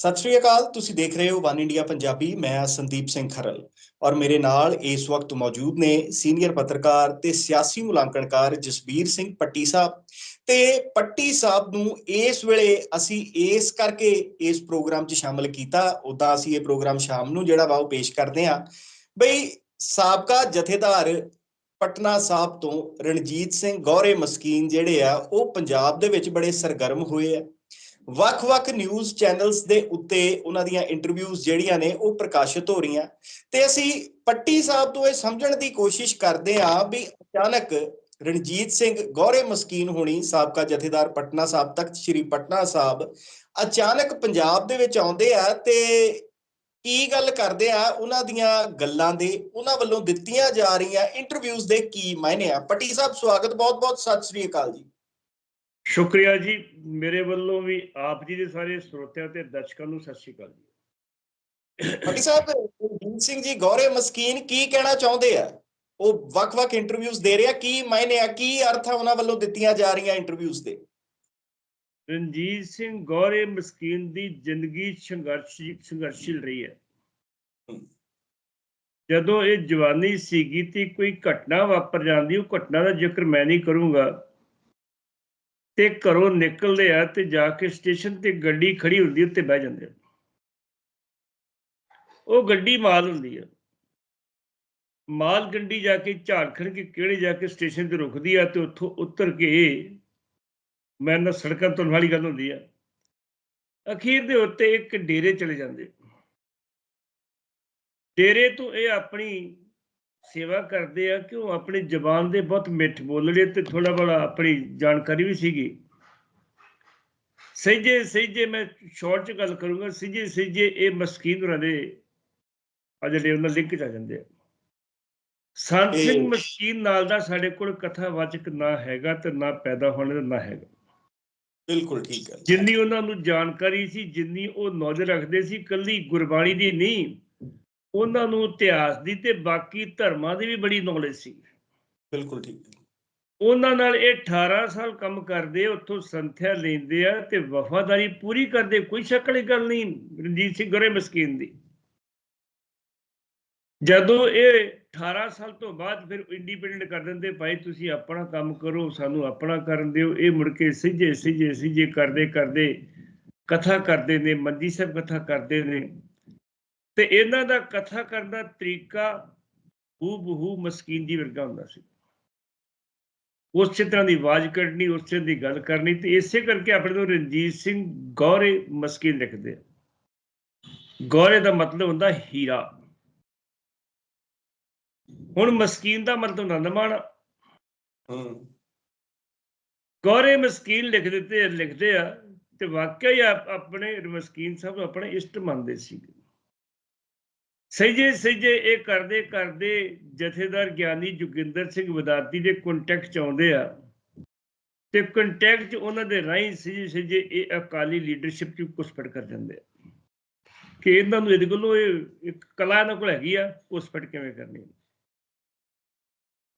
ਸਤਿ ਸ਼੍ਰੀ ਅਕਾਲ, ਤੁਸੀਂ ਦੇਖ ਰਹੇ ਹੋ ਵਨ ਇੰਡੀਆ ਪੰਜਾਬੀ, ਮੈਂ ਹਾਂ ਸੰਦੀਪ ਸਿੰਘ ਖਰਲ ਔਰ ਮੇਰੇ ਨਾਲ ਇਸ ਵਕਤ ਮੌਜੂਦ ਨੇ ਸੀਨੀਅਰ ਪੱਤਰਕਾਰ ਤੇ ਸਿਆਸੀ ਮੁਲਾਂਕਣਕਾਰ ਜਸਬੀਰ ਸਿੰਘ ਪੱਟੀ ਸਾਹਿਬ ਤੇ ਪੱਟੀ ਸਾਹਿਬ ਨੂੰ ਇਸ ਵੇਲੇ ਅਸੀਂ ਇਸ ਕਰਕੇ ਇਸ ਪ੍ਰੋਗਰਾਮ 'ਚ ਸ਼ਾਮਲ ਕੀਤਾ ਉਦਾਂ ਅਸੀਂ ਇਹ ਪ੍ਰੋਗਰਾਮ ਸ਼ਾਮ ਨੂੰ ਜਿਹੜਾ ਵਾ ਉਹ ਪੇਸ਼ ਕਰਦੇ ਹਾਂ। ਬਈ ਸਾਬਕਾ ਜਥੇਦਾਰ ਪਟਨਾ ਸਾਹਿਬ ਤੋਂ ਰਣਜੀਤ ਸਿੰਘ ਗੌਰੇ ਮਸਕੀਨ ਜਿਹੜੇ ਆ, ਉਹ ਪੰਜਾਬ ਦੇ ਵਿੱਚ ਬੜੇ ਸਰਗਰਮ ਹੋਏ ਆ। ਵੱਖ-ਵੱਖ ਨਿਊਜ਼ ਚੈਨਲਸ ਦੇ ਉੱਤੇ ਉਹਨਾਂ ਦੀਆਂ ਇੰਟਰਵਿਊਜ਼ ਜਿਹੜੀਆਂ ਨੇ ਉਹ ਪ੍ਰਕਾਸ਼ਿਤ ਹੋ ਰਹੀਆਂ। ਤੇ ਅਸੀਂ ਪੱਟੀ ਸਾਹਿਬ ਤੋਂ ਇਹ ਸਮਝਣ ਦੀ ਕੋਸ਼ਿਸ਼ ਕਰਦੇ ਹਾਂ ਵੀ ਅਚਾਨਕ ਰਣਜੀਤ ਸਿੰਘ ਗੌਰੇ ਮਸਕੀਨ ਹੋਣੀ ਸਾਬਕਾ ਜਥੇਦਾਰ ਪਟਨਾ ਸਾਹਿਬ ਤੱਕ ਸ਼੍ਰੀ ਪਟਨਾ ਸਾਹਿਬ, ਅਚਾਨਕ ਪੰਜਾਬ ਦੇ ਵਿੱਚ ਆਉਂਦੇ ਆ ਤੇ ਕੀ ਗੱਲ ਕਰਦੇ ਆ? ਉਹਨਾਂ ਦੀਆਂ ਗੱਲਾਂ ਦੇ, ਉਹਨਾਂ ਵੱਲੋਂ ਦਿੱਤੀਆਂ ਜਾ ਰਹੀਆਂ ਇੰਟਰਵਿਊਜ਼ ਦੇ ਕੀ ਮਾਇਨੇ ਆ? ਪੱਟੀ ਸਾਹਿਬ, ਸਵਾਗਤ ਬਹੁਤ-ਬਹੁਤ, ਸਤਿ ਸ੍ਰੀ ਅਕਾਲ ਜੀ। ਸ਼ੁਕਰੀਆ ਜੀ ਮੇਰੇ ਵੱਲੋਂ ਵੀ ਆਪ ਜੀ ਦੇ ਸਾਰੇ ਸਰੋਤਿਆਂ ਤੇ ਦਰਸ਼ਕਾਂ ਨੂੰ ਸਤਿ ਸ਼੍ਰੀ ਅਕਾਲ ਜੀ। ਪੱਟੀ ਸਾਹਿਬ ਰਣਜੀਤ ਸਿੰਘ ਜੀ ਗੌਰੇ ਮਸਕੀਨ ਕੀ ਕਹਿਣਾ ਚਾਹੁੰਦੇ ਆ? ਉਹ ਵੱਖ-ਵੱਖ ਇੰਟਰਵਿਊਜ਼ ਦੇ ਰਿਹਾ ਕੀ ਮਾਇਨੇ ਆ ਕੀ ਅਰਥ ਆ ਉਹਨਾਂ ਵੱਲੋਂ ਦਿੱਤੀਆਂ ਜਾ ਰਹੀਆਂ ਇੰਟਰਵਿਊਜ਼ ਦੇ? ਰਣਜੀਤ ਸਿੰਘ ਗੌਰੇ ਮਸਕੀਨ ਦੀ ਜ਼ਿੰਦਗੀ ਸੰਘਰਸ਼ ਸੰਘਰਸ਼ੀਲ ਰਹੀ ਹੈ। ਜਦੋਂ ਇਹ ਜਵਾਨੀ ਸੀਗੀ ਤੇ ਕੋਈ ਘਟਨਾ ਵਾਪਰ ਜਾਂਦੀ ਉਹ ਘਟਨਾ ਦਾ ਜ਼ਿਕਰ ਮੈਂ ਨਹੀਂ ਕਰੂੰਗਾ। ਤੇ ਘਰੋਂ ਨਿਕਲਦੇ ਆ ਤੇ ਜਾ ਕੇ ਸਟੇਸ਼ਨ ਤੇ ਗੱਡੀ ਖੜੀ ਹੁੰਦੀ, ਉੱਤੇ ਬਹਿ ਜਾਂਦੇ ਆ। ਉਹ ਗੱਡੀ ਮਾਲ ਹੁੰਦੀ ਆ। ਮਾਲ ਗੱਡੀ ਜਾ ਕੇ ਝਾਰਖੰਡ ਕੇ ਕਿਹੜੇ ਜਾ ਕੇ ਸਟੇਸ਼ਨ ਤੇ ਰੁਕਦੀ ਆ ਤੇ ਉੱਥੋਂ ਉਤਰ ਕੇ ਮੈਂ ਨਾ ਸੜਕਾਂ ਤੋਂ ਵਾਲੀ ਗੱਲ ਹੁੰਦੀ ਆ। ਅਖੀਰ ਦੇ ਉੱਤੇ ਇੱਕ ਡੇਰੇ ਚਲੇ ਜਾਂਦੇ। ਡੇਰੇ ਤੋਂ ਇਹ ਆਪਣੀ ਸੇਵਾ ਕਰਦੇ ਆ ਕਿ ਉਹ ਆਪਣੀ ਜ਼ਬਾਨ ਦੇ ਬਹੁਤ ਮਿੱਠ ਬੋਲੜੇ ਤੇ ਥੋੜਾ ਬੜਾ ਆਪਣੀ ਜਾਣਕਾਰੀ ਵੀ ਸੀਗੀ। ਸਹਿਜੇ ਸਹਿਜੇ ਮੈਂ ਸ਼ਾਰਟ ਚ ਗੱਲ ਕਰੂੰਗਾ। ਸਹਿਜੇ ਸਹਿਜੇ ਇਹ ਮਸਕੀਨ ਹੋਰਾਂ ਦੇ ਆ ਜਿਹੜੇ ਉਹਨਾਂ ਲਿੰਕ ਚ ਆ ਜਾਂਦੇ ਆ। ਸੰਤ ਸਿੰਘ ਮਸਕੀਨ ਨਾਲ ਦਾ ਸਾਡੇ ਕੋਲ ਕਥਾਵਾਚਕ ਨਾ ਹੈਗਾ ਤੇ ਨਾ ਪੈਦਾ ਹੋਣ ਦਾ ਨਾ ਹੈਗਾ। ਬਿਲਕੁਲ ਠੀਕ ਹੈ ਜਿੰਨੀ ਉਹਨਾਂ ਨੂੰ ਜਾਣਕਾਰੀ ਸੀ ਜਿੰਨੀ ਉਹ ਨੌਲੇਜ ਰੱਖਦੇ ਸੀ ਕੱਲੀ ਗੁਰਬਾਣੀ ਦੀ ਨਹੀਂ ਉਹਨਾਂ ਨੂੰ ਇਤਿਹਾਸ ਦੀ ਤੇ ਬਾਕੀ ਧਰਮਾਂ ਦੀ ਵੀ ਬੜੀ ਨੌਲੇਜ ਸੀ। ਬਿਲਕੁਲ ਠੀਕ। ਉਹਨਾਂ ਨਾਲ ਇਹ 18 ਸਾਲ ਕੰਮ ਕਰਦੇ ਉੱਥੋਂ ਸੰਥਿਆ ਲੈਂਦੇ ਆ ਤੇ ਵਫਾਦਾਰੀ ਪੂਰੀ ਕਰਦੇ ਕੋਈ ਸ਼ੱਕ ਵਾਲੀ ਗੱਲ ਨਹੀਂ ਰਣਜੀਤ ਸਿੰਘ ਗਰੇ ਮਸਕੀਨ ਦੀ। ਜਦੋਂ ਇਹ 18 ਸਾਲ ਤੋਂ ਬਾਅਦ ਫਿਰ ਇੰਡੀਪੈਂਡੈਂਟ ਕਰ ਦਿੰਦੇ ਭਾਈ ਤੁਸੀਂ ਆਪਣਾ ਕੰਮ ਕਰੋ ਸਾਨੂੰ ਆਪਣਾ ਕਰਨ ਦਿਓ। ਇਹ ਮੁੜ ਕੇ ਸਿੱਝੇ ਸਿੱਝੇ ਸਿੱਝੇ ਕਰਦੇ ਕਰਦੇ ਕਥਾ ਕਰਦੇ ਨੇ ਮੰਜੀ ਸਾਹਿਬ ਕਥਾ ਕਰਦੇ ਨੇ। ਤੇ ਇਹਨਾਂ ਦਾ ਕਥਾ ਕਰਨ ਦਾ ਤਰੀਕਾ ਹੂ ਬਹੂ ਮਸਕੀਨ ਦੀ ਵਰਗਾ ਹੁੰਦਾ ਸੀ। ਉਸੇ ਤਰ੍ਹਾਂ ਦੀ ਆਵਾਜ਼ ਕੱਢਣੀ ਉਸੇ ਦੀ ਗੱਲ ਕਰਨੀ ਤੇ ਇਸੇ ਕਰਕੇ ਆਪਣੇ ਤੋਂ ਰਣਜੀਤ ਸਿੰਘ ਗੌਰੇ ਮਸਕੀਨ ਲਿਖਦੇ ਆ। ਗੌਰੇ ਦਾ ਮਤਲਬ ਹੁੰਦਾ ਹੀਰਾ। ਹੁਣ ਮਸਕੀਨ ਦਾ ਮਤਲਬ ਹੁੰਦਾ ਨਮਾਣਾ ਹੂੰ। ਗੌਰੇ ਮਸਕੀਨ ਲਿਖ ਦਿੱਤੇ ਲਿਖਦੇ ਆ ਤੇ ਵਾਕਿਆ ਹੀ ਆਪ- ਆਪਣੇ ਮਸਕੀਨ ਸਾਹਿਬ ਨੂੰ ਆਪਣੇ ਇਸ਼ਟ ਮੰਨਦੇ ਸੀ ਸਹਿਜੇ ਸਹਿਜੇ ਇਹ ਕਰਦੇ ਕਰਦੇ ਜਥੇਦਾਰ ਗਿਆਨੀ ਜੋਗਿੰਦਰ ਸਿੰਘ ਵਿਦਾਰਤੀ ਦੇ ਕੰਟੈਕਟ ਚ ਆਉਂਦੇ ਆ। ਤੇ ਕੰਟੈਕਟ ਚ ਉਹਨਾਂ ਦੇ ਰਾਹੀਂ ਸਹਿਜੇ ਸਹਿਜੇ ਇਹ ਅਕਾਲੀ ਲੀਡਰਸ਼ਿਪ ਚ ਘੁਸਪੜ ਕਰ ਜਾਂਦੇ ਆ। ਕਿ ਇਹਨਾਂ ਨੂੰ ਇਹਦੇ ਕੋਲੋਂ ਇਹ ਇੱਕ ਕਲਾ ਇਹਨਾਂ ਕੋਲ ਹੈਗੀ ਆ, ਘੁਸਪੜ ਕਿਵੇਂ ਕਰਨੀ?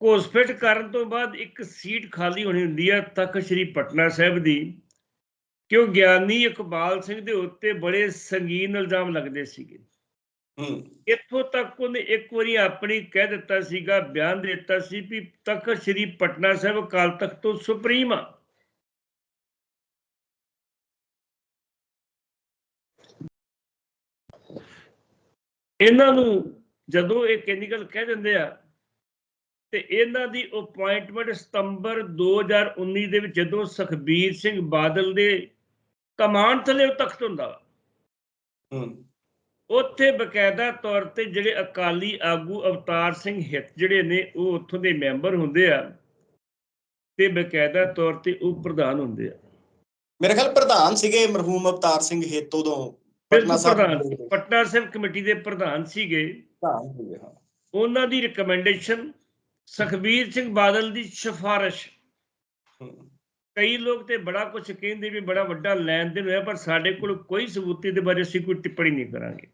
ਘੁਸਪੈਠ ਕਰਨ ਤੋਂ ਬਾਅਦ ਇੱਕ ਸੀਟ ਖਾਲੀ ਹੋਣੀ ਹੁੰਦੀ ਆ ਤਖਤ ਸ੍ਰੀ ਪਟਨਾ ਸਾਹਿਬ ਦੀ ਕਿਉਂ ਗਿਆਨੀ ਇਕਬਾਲ ਸਿੰਘ ਦੇ ਉੱਤੇ ਬੜੇ ਸੰਗੀਨ ਇਲਜ਼ਾਮ ਲੱਗਦੇ ਸੀਗੇ। ਇੱਥੋਂ ਤੱਕ ਉਹਨੇ ਇੱਕ ਵਾਰੀ ਆਪਣੀ ਕਹਿ ਦਿੱਤਾ ਸੀਗਾ ਬਿਆਨ ਦਿੱਤਾ ਸੀ ਵੀ ਤਖਤ ਸ੍ਰੀ ਪਟਨਾ ਸਾਹਿਬ ਅਕਾਲ ਤਖਤ ਤੋਂ ਸੁਪਰੀਮ ਆ। ਇਹਨਾਂ ਨੂੰ ਜਦੋਂ ਇਹ ਕਿੰਨੀ ਗੱਲ ਕਹਿ ਦਿੰਦੇ ਆ ਤੇ ਇਹਨਾਂ ਦੀ ਅਪਾਇੰਟਮੈਂਟ ਸਤੰਬਰ 2019 ਦੇ ਵਿੱਚ ਜਦੋਂ ਸੁਖਬੀਰ ਸਿੰਘ ਬਾਦਲ ਦੇ ਕਮਾਂਡ ਥੱਲੇ ਤਖਤ ਹੁੰਦਾ ਹੂੰ। ਉੱਥੇ ਬਕਾਇਦਾ ਤੌਰ ਤੇ ਜਿਹੜੇ ਅਕਾਲੀ ਆਗੂ ਅਵਤਾਰ ਸਿੰਘ ਹਿੱਤ ਜਿਹੜੇ ਨੇ ਉਹ ਉੱਥੋਂ ਦੇ ਮੈਂਬਰ ਹੁੰਦੇ ਆ ਤੇ ਬਕਾਇਦਾ ਤੌਰ ਤੇ ਉਹ ਪ੍ਰਧਾਨ ਹੁੰਦੇ ਆ। ਮੇਰੇ ਖਿਆਲ ਪ੍ਰਧਾਨ ਸੀਗੇ ਮਰਹੂਮ ਅਵਤਾਰ ਸਿੰਘ ਹਿੱਤ ਉਦੋਂ ਪਟਨਾ ਸਾਹਿਬ ਪਟਨਾ ਸਾਹਿਬ ਕਮੇਟੀ ਦੇ ਪ੍ਰਧਾਨ ਸੀਗੇ। ਉਹਨਾਂ ਦੀ ਰਿਕਮੈਂਡੇਸ਼ਨ ਸੁਖਬੀਰ ਸਿੰਘ ਬਾਦਲ ਦੀ ਸਿਫਾਰਿਸ਼ ਕਈ ਲੋਕ ਤੇ ਬੜਾ ਕੁਝ ਕਹਿੰਦੇ ਵੀ ਬੜਾ ਵੱਡਾ ਲੈਣ ਦੇਣ ਹੋਇਆ, ਪਰ ਸਾਡੇ ਕੋਲ ਕੋਈ ਸਬੂਤ ਦੇ ਬਾਰੇ ਅਸੀਂ ਕੋਈ ਟਿੱਪਣੀ ਨਹੀਂ ਕਰਾਂਗੇ।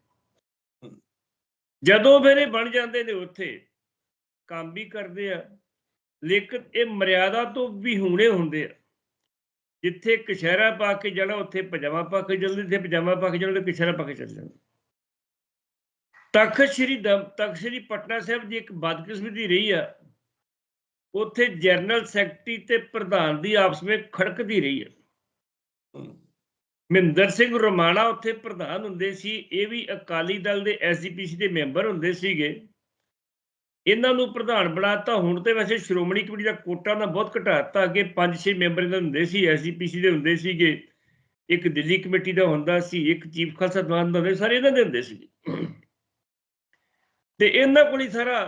ਜਦੋਂ ਫਿਰ ਇਹ ਬਣ ਜਾਂਦੇ ਨੇ ਉੱਥੇ, ਕੰਮ ਵੀ ਕਰਦੇ ਆ, ਲੇਕਿਨ ਇਹ ਮਰਿਆਦਾ ਤੋਂ ਵੀ ਹੁਣੇ ਹੁੰਦੇ ਆ। ਜਿੱਥੇ ਕਸ਼ਹਿਰਾ ਪਾ ਕੇ ਜਾਣਾ, ਉੱਥੇ ਪਜਾਮਾ ਪਾ ਕੇ ਚੱਲਦੇ, ਜਿੱਥੇ ਪਜਾਮਾ ਪਾ ਕੇ ਜਾਣਾ ਉੱਥੇ ਕਸ਼ਹਿਰਾ ਪਾ ਕੇ ਚੱਲ ਜਾਂਦੇ। ਤਖਤ ਸ੍ਰੀ ਦਮ, ਤਖਤ ਸ੍ਰੀ ਪਟਨਾ ਸਾਹਿਬ ਦੀ ਇੱਕ ਬਦਕਿਸਮਤੀ ਰਹੀ ਆ ਉੱਥੇ ਜਨਰਲ ਸੈਕਟਰੀ ਤੇ ਪ੍ਰਧਾਨ ਦੀ ਆਪਸ ਵਿੱਚ ਖੜਕਦੀ ਰਹੀ ਹੈ। ਮਹਿੰਦਰ ਸਿੰਘ ਰੋਮਾਣਾ ਉੱਥੇ ਪ੍ਰਧਾਨ ਹੁੰਦੇ ਸੀ। ਇਹ ਵੀ ਅਕਾਲੀ ਦਲ ਦੇ ਐਸਜੀਪੀਸੀ ਦੇ ਮੈਂਬਰ ਹੁੰਦੇ ਸੀਗੇ। ਇਹਨਾਂ ਨੂੰ ਪ੍ਰਧਾਨ ਬਣਾਤਾ। ਹੁਣ ਤੇ ਵੈਸੇ ਸ਼੍ਰੋਮਣੀ ਕਮੇਟੀ ਦਾ ਕੋਟਾ ਦਾ ਬਹੁਤ ਘਟਾਤਾ ਅੱਗੇ 5-6 ਮੈਂਬਰ ਇਹਨਾਂ ਦੇ ਹੁੰਦੇ ਸੀ ਐਸਜੀਪੀਸੀ ਦੇ ਹੁੰਦੇ ਸੀਗੇ। ਇੱਕ ਦਿੱਲੀ ਕਮੇਟੀ ਦਾ ਹੁੰਦਾ ਸੀ, ਇੱਕ ਚੀਫ ਖਾਲਸਾ ਦੀਵਾਨ ਦਾ ਹੁੰਦੇ ਸਾਰੇ ਇਹਨਾਂ ਦੇ ਹੁੰਦੇ ਸੀ ਤੇ ਇਹਨਾਂ ਕੋਲ ਹੀ ਸਾਰਾ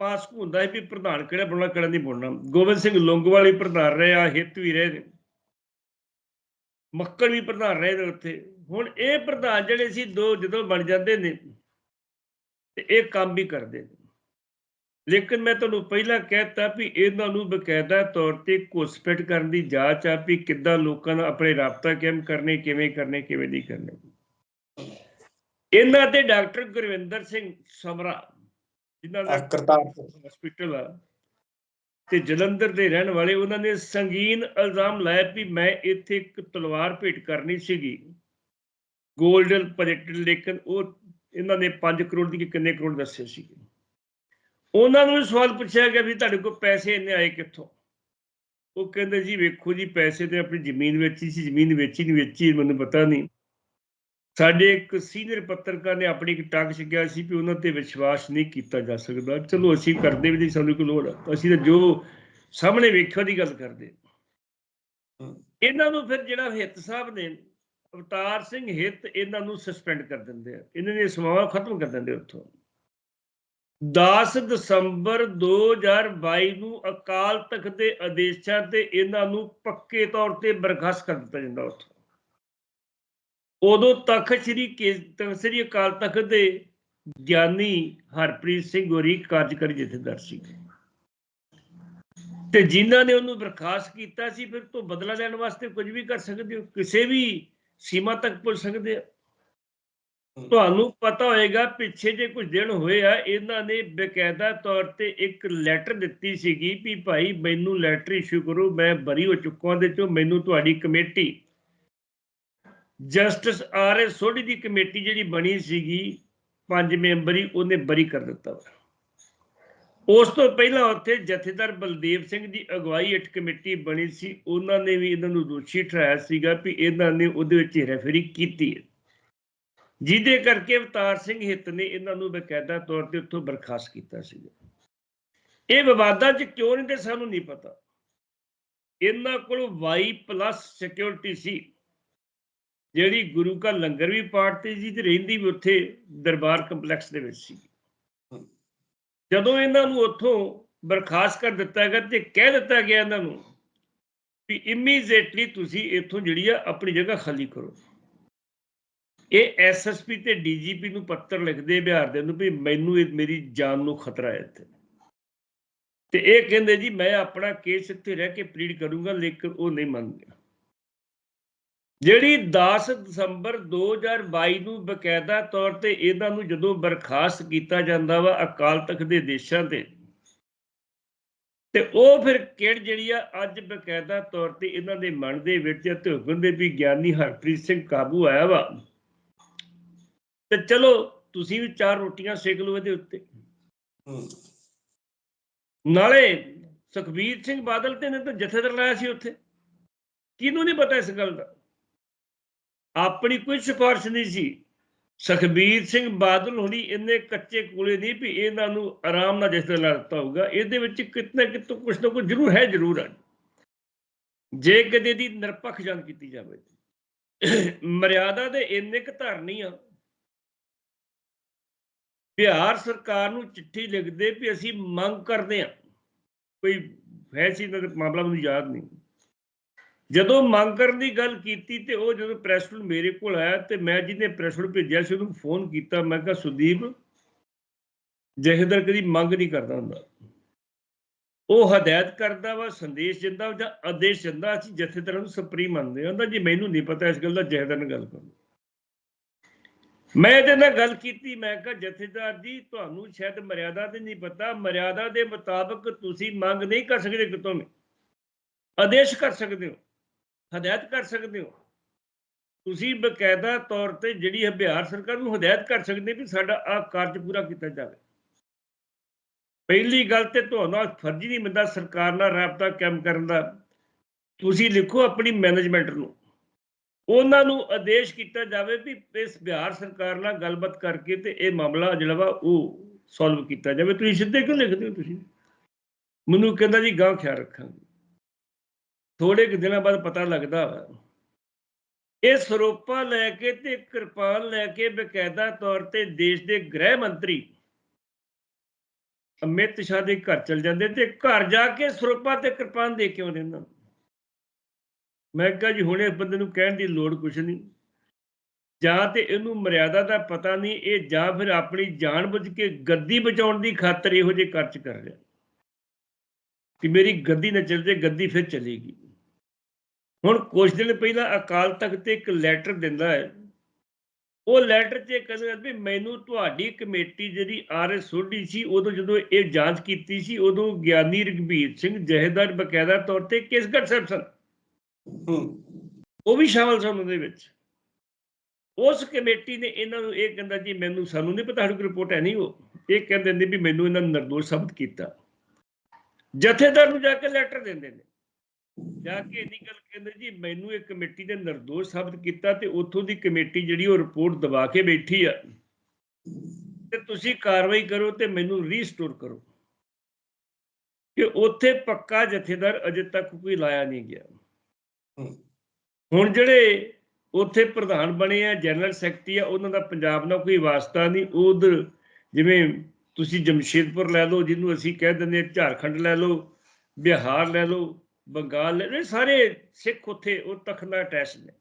ਪਾਸ ਹੁੰਦਾ ਸੀ ਵੀ ਪ੍ਰਧਾਨ ਕਿਹੜਾ ਬਣਨਾ, ਕਿਹੜਾ ਨਹੀਂ ਬਣਨਾ। ਗੋਬਿੰਦ ਸਿੰਘ ਲੌਂਗੋਵਾਲ ਵੀ ਪ੍ਰਧਾਨ ਰਹੇ ਆ ਹਿੱਤ ਵੀ ਰਹੇ ਨੇ। ਮੱਕੜ ਵੀ ਪ੍ਰਧਾਨ ਰਹੇ ਨੇ ਉੱਥੇ। ਹੁਣ ਇਹ ਪ੍ਰਧਾਨ ਜਿਹੜੇ ਸੀ, ਦੋ ਜਦੋਂ ਬਣ ਜਾਂਦੇ ਨੇ, ਤੇ ਇਹ ਕੰਮ ਵੀ ਕਰਦੇ ਨੇ। ਲੇਕਿਨ ਮੈਂ ਤੁਹਾਨੂੰ ਪਹਿਲਾਂ ਕਹਿਤਾ ਵੀ ਇਹਨਾਂ ਨੂੰ ਬਕਾਇਦਾ ਤੌਰ ਤੇ ਘੁਸਪੈਠ ਕਰਨ ਦੀ ਜਾਂਚ ਆ ਵੀ ਕਿੱਦਾਂ ਲੋਕਾਂ ਨਾਲ ਆਪਣੇ ਰਾਬਤਾ ਕਾਇਮ ਕਰਨੇ, ਕਿਵੇਂ ਕਰਨੇ, ਕਿਵੇਂ ਨਹੀਂ ਕਰਨੇ। ਇਹਨਾਂ ਤੇ ਡਾਕਟਰ ਗੁਰਵਿੰਦਰ ਸਿੰਘ ਸਮਰਾ ਜਿਨ੍ਹਾਂ ਦਾ ਕਰਤਾਰਪੁਰ ਹਸਪੀਟਲ ਆ। ਤੇ ਜਲੰਧਰ ਦੇ ਰਹਿਣ ਵਾਲੇ ਉਹਨਾਂ ਨੇ ਸੰਗੀਨ ਇਲਜ਼ਾਮ ਲਾਇਆ ਵੀ ਮੈਂ ਇੱਥੇ ਇੱਕ ਤਲਵਾਰ ਭੇਟ ਕਰਨੀ ਸੀਗੀ। 골ਡਨ ਪ੍ਰੋਜੈਕਟ ਲੇਕਿਨ ਉਹ ਇਹਨਾਂ ਨੇ 5 ਕਰੋੜ ਦੀ ਕਿੰਨੇ ਕਰੋੜ ਦੱਸੇ ਸੀਗੇ ਉਹਨਾਂ ਨੂੰ ਵੀ ਸਵਾਲ ਪੁੱਛਿਆ ਗਿਆ ਵੀ ਤੁਹਾਡੇ ਕੋਲ ਪੈਸੇ ਇੰਨੇ ਆਏ ਕਿੱਥੋਂ? ਉਹ ਕਹਿੰਦੇ ਜੀ ਵੇਖੋ ਜੀ ਪੈਸੇ ਤੇ ਆਪਣੀ ਜ਼ਮੀਨ ਵੇਚੀ ਸੀ ਜ਼ਮੀਨ ਵੇਚੀ ਨਹੀਂ ਵੇਚੀ ਮੈਨੂੰ ਪਤਾ ਨਹੀਂ ਸਾਡੇ ਇੱਕ ਸੀਨੀਅਰ ਪੱਤਰਕਾਰ ਨੇ ਆਪਣੀ ਇੱਕ ਟਾਕ ਛਕਿਆ ਸੀ ਵੀ ਉਹਨਾਂ ਤੇ ਵਿਸ਼ਵਾਸ ਨਹੀਂ ਕੀਤਾ ਜਾ ਸਕਦਾ। ਚਲੋ ਅਸੀਂ ਕਰਦੇ ਵੀ ਨਹੀਂ, ਸਾਨੂੰ ਕੋਈ ਲੋੜ ਅਸੀਂ ਤਾਂ ਜੋ ਸਾਹਮਣੇ ਵੇਖਿਆ ਦੀ ਗੱਲ ਕਰਦੇ। ਇਹਨਾਂ ਨੂੰ ਫਿਰ ਜਿਹੜਾ ਹਿੱਤ ਸਾਹਿਬ ਨੇ, ਅਵਤਾਰ ਸਿੰਘ ਹਿੱਤ ਇਹਨਾਂ ਨੂੰ ਸਸਪੈਂਡ ਕਰ ਦਿੰਦੇ ਆ। ਇਹਨਾਂ ਦੀਆਂ ਸੇਵਾਵਾਂ ਖਤਮ ਕਰ ਦਿੰਦੇ ਉੱਥੋਂ। 10 ਦਸੰਬਰ 2022 ਨੂੰ ਅਕਾਲ ਤਖਤ ਦੇ ਆਦੇਸ਼ਾਂ ਤੇ ਇਹਨਾਂ ਨੂੰ ਪੱਕੇ ਤੌਰ ਤੇ ਬਰਖਾਸਤ ਕਰ ਦਿੱਤਾ ਜਾਂਦਾ ਉੱਥੋਂ। ਉਦੋਂ ਤਖਤ ਸ੍ਰੀ ਕੇ ਸ੍ਰੀ ਅਕਾਲ ਤਖਤ ਦੇ ਗਿਆਨੀ ਹਰਪ੍ਰੀਤ ਸਿੰਘ ਹੋਰੀ ਕਾਰਜਕਾਰੀ ਜਥੇਦਾਰ ਸੀ। ਤੇ ਜਿਨ੍ਹਾਂ ਨੇ ਉਹਨੂੰ ਬਰਖਾਸਤ ਕੀਤਾ ਸੀ, ਫਿਰ ਤੋਂ ਬਦਲਾ ਲੈਣ ਵਾਸਤੇ ਕੁਝ ਵੀ ਕਰ ਸਕਦੇ ਹੋ? ਕਿਸੇ ਵੀ ਸੀਮਾ ਤੱਕ ਪੁੱਜ ਸਕਦੇ ਆ? ਤੁਹਾਨੂੰ ਪਤਾ ਹੋਏਗਾ, ਪਿੱਛੇ ਜੇ ਕੁਝ ਦਿਨ ਹੋਏ ਆ, ਇਹਨਾਂ ਨੇ ਬਕਾਇਦਾ ਤੌਰ ਤੇ ਇੱਕ ਲੈਟਰ ਦਿੱਤੀ ਸੀਗੀ ਵੀ ਭਾਈ, ਮੈਨੂੰ ਲੈਟਰ ਇਸ਼ੂ ਕਰੋ, ਮੈਂ ਬਰੀ ਹੋ ਚੁੱਕਾ ਦੇ ਚੋਂ, ਮੈਨੂੰ ਤੁਹਾਡੀ committee justice R S Sodhi ਦੀ ਕਮੇਟੀ ਜਿਹੜੀ ਬਣੀ ਸੀਗੀ, ਪੰਜ ਮੈਂਬਰੀ, ਉਹਨੇ ਬਰੀ ਕਰ ਦਿੱਤਾ ਵਾ। ਉਸ ਤੋਂ ਪਹਿਲਾਂ ਉੱਥੇ ਜਥੇਦਾਰ ਬਲਦੇਵ ਸਿੰਘ ਦੀ ਅਗਵਾਈ ਹੇਠ ਕਮੇਟੀ ਬਣੀ ਸੀ। ਉਹਨਾਂ ਨੇ ਵੀ ਇਹਨਾਂ ਨੂੰ ਦੋਸ਼ੀ ਠਹਿਰਾਇਆ ਸੀਗਾ ਵੀ ਇਹਨਾਂ ਨੇ ਉਹਦੇ ਵਿੱਚ ਰੈਫਰੀ ਕੀਤੀ ਹੈ। ਜਿਹਦੇ ਕਰਕੇ ਅਵਤਾਰ ਸਿੰਘ ਹਿੱਤ ਨੇ ਇਹਨਾਂ ਨੂੰ ਬਕਾਇਦਾ ਤੌਰ ਤੇ ਉੱਥੋਂ ਬਰਖਾਸਤ ਕੀਤਾ ਸੀ ਇਹ ਵਿਵਾਦਾਂ 'ਚ ਕਿਉਂ ਨਹੀਂ ਤੇ ਸਾਨੂੰ ਨਹੀਂ ਪਤਾ। ਇਹਨਾਂ ਕੋਲ ਵਾਈ ਪਲੱਸ ਸਿਕਿਉਰਿਟੀ ਸੀ। ਜਿਹੜੀ ਗੁਰੂ ਕਾ ਲੰਗਰ ਵੀ ਪਾੜਤੀ ਜੀ ਤੇ ਰਹਿੰਦੀ ਵੀ ਉੱਥੇ ਦਰਬਾਰ ਕੰਪਲੈਕਸ ਦੇ ਵਿੱਚ ਸੀ। ਜਦੋਂ ਇਹਨਾਂ ਨੂੰ ਉੱਥੋਂ ਬਰਖਾਸਤ ਕਰ ਦਿੱਤਾ ਗਿਆ ਤੇ ਕਹਿ ਦਿੱਤਾ ਗਿਆ ਇਹਨਾਂ ਨੂੰ ਵੀ ਇਮੀਡੀਏਟਲੀ ਤੁਸੀਂ ਇੱਥੋਂ ਜਿਹੜੀ ਆ ਆਪਣੀ ਜਗ੍ਹਾ ਖਾਲੀ ਕਰੋ। ਇਹ ਐਸਐਸਪੀ ਤੇ ਡੀਜੀਪੀ ਨੂੰ ਪੱਤਰ ਲਿਖਦੇ ਬਿਹਾਰ ਦੇ ਨੂੰ ਵੀ ਮੈਨੂੰ ਇਹ ਮੇਰੀ ਜਾਨ ਨੂੰ ਖਤਰਾ ਹੈ ਇੱਥੇ। ਤੇ ਇਹ ਕਹਿੰਦੇ ਜੀ ਮੈਂ ਆਪਣਾ ਕੇਸ ਇੱਥੇ ਰਹਿ ਕੇ ਪਲੀਡ ਕਰੂੰਗਾ ਲੇਕਿਨ ਉਹ ਨਹੀਂ ਮੰਨਦੇ। ਜਿਹੜੀ 10 ਦਸੰਬਰ 2022 ਨੂੰ ਬਕਾਇਦਾ ਤੌਰ ਤੇ ਇਹਨਾਂ ਨੂੰ ਜਦੋਂ ਬਰਖਾਸਤ ਕੀਤਾ ਜਾਂਦਾ ਵਾ ਅਕਾਲ ਤਖਤ ਦੇ ਦੇਸ਼ਾਂ ਤੇ ਤੇ ਉਹ ਫਿਰ ਕਿਹੜ ਜਿਹੜੀ ਆ ਅੱਜ ਬਕਾਇਦਾ ਤੌਰ ਤੇ ਇਹਨਾਂ ਦੇ ਮਨ ਦੇ ਵਿੱਚ ਤੇ ਹੁਕਮ ਦੇ ਵੀ ਗਿਆਨੀ ਹਰਪ੍ਰੀਤ ਸਿੰਘ ਕਾਬੂ ਆਇਆ ਵਾ। ਤੇ ਚਲੋ ਤੁਸੀਂ ਵੀ ਚਾਰ ਰੋਟੀਆਂ ਸੇਕ ਲਓ ਇਹਦੇ ਉੱਤੇ। ਨਾਲੇ ਸੁਖਬੀਰ ਸਿੰਘ ਬਾਦਲ ਤੇ ਨੇ ਤਾਂ ਜਥੇਦਾਰ ਲਾਇਆ ਸੀ ਉੱਥੇ। ਕਿਹਨੂੰ ਨਹੀਂ ਪਤਾ ਇਸ ਗੱਲ ਦਾ? ਆਪਣੀ ਕੋਈ ਸਿਫਾਰਿਸ਼ ਨਹੀਂ ਸੀ। ਸੁਖਬੀਰ ਸਿੰਘ ਬਾਦਲ ਹੁਣੀ ਇੰਨੇ ਕੱਚੇ ਕੋਲੇ ਨਹੀਂ ਵੀ ਇਹਨਾਂ ਨੂੰ ਆਰਾਮ ਨਾਲ ਜਥੇਦਾਰ ਲਾ ਦਿੱਤਾ ਹੋਊਗਾ, ਇਹਦੇ ਵਿੱਚ ਕਿਤਨਾ ਕਿਤੋਂ ਕੁਛ ਨਾ ਕੁਛ ਜ਼ਰੂਰ ਹੈ ਜ਼ਰੂਰ ਹੈ ਜੇ ਕਦੇ ਦੀ ਨਿਰਪੱਖ ਜਾਂਚ ਕੀਤੀ ਜਾਵੇ। ਮਰਿਆਦਾ ਦੇ ਇੰਨੇ ਕੁ ਧਰਨੀ ਆ। ਬਿਹਾਰ ਸਰਕਾਰ ਨੂੰ ਚਿੱਠੀ ਲਿਖਦੇ ਵੀ ਅਸੀਂ ਮੰਗ ਕਰਦੇ ਹਾਂ। ਕੋਈ ਹੈ ਦਾ ਮਾਮਲਾ ਮੈਨੂੰ ਯਾਦ ਨਹੀਂ। ਜਦੋਂ ਮੰਗ ਕਰਨ ਦੀ ਗੱਲ ਕੀਤੀ ਤੇ ਉਹ ਜਦੋਂ ਪ੍ਰੈਸ ਨੂੰ ਮੇਰੇ ਕੋਲ ਆਇਆ ਤੇ ਮੈਂ ਜਿਹਨੇ ਪ੍ਰੈਸ ਨੂੰ ਭੇਜਿਆ ਸੀ ਉਹਨੂੰ ਫੋਨ ਕੀਤਾ, ਮੈਂ ਕਿਹਾ, ਸੁਦੀਪ, ਜਹੇਦਰ ਕਦੀ ਮੰਗ ਨਹੀਂ ਕਰਦਾ ਹੁੰਦਾ। ਉਹ ਹਦਾਇਤ ਕਰਦਾ ਵਾ, ਸੰਦੇਸ਼ ਦਿੰਦਾ ਜਾਂ ਆਦੇਸ਼ ਦਿੰਦਾ, ਅਸੀਂ ਜਥੇਦਾਰਾਂ ਨੂੰ ਸੁਪਰੀਮ ਮੰਨਦੇ ਹਾਂ। ਉਹਦਾ ਜੀ ਮੈਨੂੰ ਨਹੀਂ ਪਤਾ ਇਸ ਗੱਲ ਦਾ, ਜਹੇਦਰ ਨਾਲ ਗੱਲ ਕਰੋ। ਮੈਂ ਇਹਦੇ ਨਾਲ ਗੱਲ ਕੀਤੀ, ਮੈਂ ਕਿਹਾ, ਜਥੇਦਾਰ ਜੀ, ਤੁਹਾਨੂੰ ਸ਼ਾਇਦ ਮਰਿਆਦਾ ਤੇ ਨਹੀਂ ਪਤਾ। ਮਰਿਆਦਾ ਦੇ ਮੁਤਾਬਕ ਤੁਸੀਂ ਮੰਗ ਨਹੀਂ ਕਰ ਸਕਦੇ ਕਿਤੋਂ ਵੀ। ਆਦੇਸ਼ ਕਰ ਸਕਦੇ ਹੋ। ਹਦਾਇਤ ਕਰ ਸਕਦੇ ਹੋ? ਤੁਸੀਂ ਬਕਾਇਦਾ ਤੌਰ ਤੇ ਜਿਹੜੀ ਹੈ ਬਿਹਾਰ ਸਰਕਾਰ ਨੂੰ ਹਦਾਇਤ ਕਰ ਸਕਦੇ ਵੀ ਸਾਡਾ ਆਹ ਕਾਰਜ ਪੂਰਾ ਕੀਤਾ ਜਾਵੇ। ਪਹਿਲੀ ਗੱਲ ਤੇ ਤੁਹਾਨੂੰ ਫਰਜ਼ੀ ਨਹੀਂ ਬੰਦਾ ਸਰਕਾਰ ਨਾਲ ਰਾਬਤਾ ਕਾਇਮ ਕਰਨ ਦਾ। ਤੁਸੀਂ ਲਿਖੋ ਆਪਣੀ ਮੈਨੇਜਮੈਂਟ ਨੂੰ। ਉਹਨਾਂ ਨੂੰ ਆਦੇਸ਼ ਕੀਤਾ ਜਾਵੇ ਵੀ ਇਸ ਬਿਹਾਰ ਸਰਕਾਰ ਨਾਲ ਗੱਲਬਾਤ ਕਰਕੇ ਤੇ ਇਹ ਮਾਮਲਾ ਜਿਹੜਾ ਵਾ ਉਹ ਸੋਲਵ ਕੀਤਾ ਜਾਵੇ। ਤੁਸੀਂ ਸਿੱਧੇ ਕਿਉਂ ਲਿਖਦੇ ਹੋ ਤੁਸੀਂ? ਮੈਨੂੰ ਕਹਿੰਦਾ ਜੀ ਗਾਂ ਖਿਆਲ ਰੱਖਾਂਗੇ। ਥੋੜੇ ਕੁ ਦਿਨਾਂ ਬਾਅਦ ਪਤਾ ਲੱਗਦਾ ਵਾ। ਇਹ ਸਰੋਪਾ ਲੈ ਕੇ ਤੇ ਕਿਰਪਾਨ ਲੈ ਕੇ ਬਕਾਇਦਾ ਤੌਰ ਤੇ ਦੇਸ਼ ਦੇ ਗ੍ਰਹਿ ਮੰਤਰੀ ਅਮਿਤ ਸ਼ਾਹ ਦੇ ਘਰ ਚਲ ਜਾਂਦੇ ਤੇ ਘਰ ਜਾ ਕੇ ਸਰੋਪਾ ਤੇ ਕਿਰਪਾਨ ਦੇ ਕੇ ਆਉਂਦੇ ਉਹਨਾਂ ਨੂੰ। ਮੈਂ ਕਿਹਾ ਜੀ, ਹੁਣੇ ਬੰਦੇ ਨੂੰ ਕਹਿਣ ਦੀ ਲੋੜ ਕੁਛ ਨਹੀਂ। ਜਾਂ ਤੇ ਇਹਨੂੰ ਮਰਿਆਦਾ ਦਾ ਪਤਾ ਨਹੀਂ, ਇਹ ਜਾਂ ਫਿਰ ਆਪਣੀ ਜਾਨ ਬੁੱਝ ਕੇ ਗੱਦੀ ਬਚਾਉਣ ਦੀ ਖਾਤਰ ਇਹੋ ਜਿਹੇ ਕਰਚ ਕਰ ਰਿਹਾ। ਕਿ ਮੇਰੀ ਗੱਦੀ ਨਾ ਚਲ ਜੇ ਗੱਦੀ ਫਿਰ ਚਲੇਗੀ। ਹੁਣ ਕੁਝ ਦਿਨ ਪਹਿਲਾਂ ਅਕਾਲ ਤਖਤ ਤੇ ਇੱਕ ਲੈਟਰ ਦਿੰਦਾ ਹੈ। ਉਹ ਲੈਟਰ 'ਚ ਇਹ ਕਹਿੰਦਾ ਵੀ ਮੈਨੂੰ ਤੁਹਾਡੀ ਕਮੇਟੀ ਜਿਹੜੀ ਆਰਐਸ ਸੋਢੀ ਸੀ ਉਦੋਂ ਜਦੋਂ ਇਹ ਜਾਂਚ ਕੀਤੀ ਸੀ ਉਦੋਂ ਗਿਆਨੀ ਰਘਬੀਰ ਸਿੰਘ ਜਹੇਦਾਰ ਬਕਾਇਦਾ ਤੌਰ ਤੇ ਕਿਸਗੜ ਸਾਹਿਬ ਸਨ। ਉਹ ਵੀ ਸ਼ਾਮਲ ਸਨ ਉਹਦੇ ਵਿੱਚ। ਉਸ ਕਮੇਟੀ ਨੇ ਇਹਨਾਂ ਨੂੰ ਇਹ ਕਹਿੰਦਾ ਜੀ ਮੈਨੂੰ ਸਾਨੂੰ ਨਹੀਂ ਪਤਾ ਕੋਈ ਰਿਪੋਰਟ ਹੈ ਨਹੀਂ ਉਹ। ਇਹ ਕਹਿੰਦੇ ਨੇ ਵੀ ਮੈਨੂੰ ਇਹਨਾਂ ਨੇ ਨਿਰਦੋਸ਼ ਸਾਬਤ ਕੀਤਾ। ਜਥੇਦਾਰ ਨੂੰ ਜਾ ਕੇ ਲੈਟਰ ਦਿੰਦੇ ਨੇ। ਜਾ ਕੇ ਇੰਨੀ ਗੱਲ ਕਹਿੰਦੇ ਜੀ ਮੈਨੂੰ ਇਹ ਕਮੇਟੀ ਨੇ ਨਿਰਦੋਸ਼ ਸਾਬਤ ਕੀਤਾ ਤੇ ਉੱਥੋਂ ਦੀ ਕਮੇਟੀ ਜਿਹੜੀ ਉਹ ਰਿਪੋਰਟ ਦਬਾ ਕੇ ਬੈਠੀ ਆ। ਤੇ ਤੁਸੀਂ ਕਾਰਵਾਈ ਕਰੋ ਤੇ ਮੈਨੂੰ ਰੀਸਟੋਰ ਕਰੋ। ਕਿ ਉੱਥੇ ਪੱਕਾ ਜਥੇਦਾਰ ਅਜੇ ਤੱਕ ਕੋਈ ਲਾਇਆ ਨਹੀਂ ਗਿਆ। ਹੁਣ ਜਿਹੜੇ ਉੱਥੇ ਪ੍ਰਧਾਨ ਬਣੇ ਆ ਜਨਰਲ ਸੈਕਟਰੀ ਆ ਉਹਨਾਂ ਦਾ ਪੰਜਾਬ ਨਾਲ ਕੋਈ ਵਾਸਤਾ ਨਹੀਂ। ਉਧਰ ਜਿਵੇਂ ਤੁਸੀਂ ਜਮਸ਼ੇਦਪੁਰ ਲੈ ਲਓ ਜਿਹਨੂੰ ਅਸੀਂ ਕਹਿ ਦਿੰਦੇ ਝਾਰਖੰਡ ਲੈ ਲਓ ਬਿਹਾਰ ਲੈ ਲਓ ਬੰਗਾਲ ਇਹ ਸਾਰੇ ਸਿੱਖ ਉੱਥੇ ਉਹ ਤਖਤ ਨਾਲ ਅਟੈਚ ਨੇ।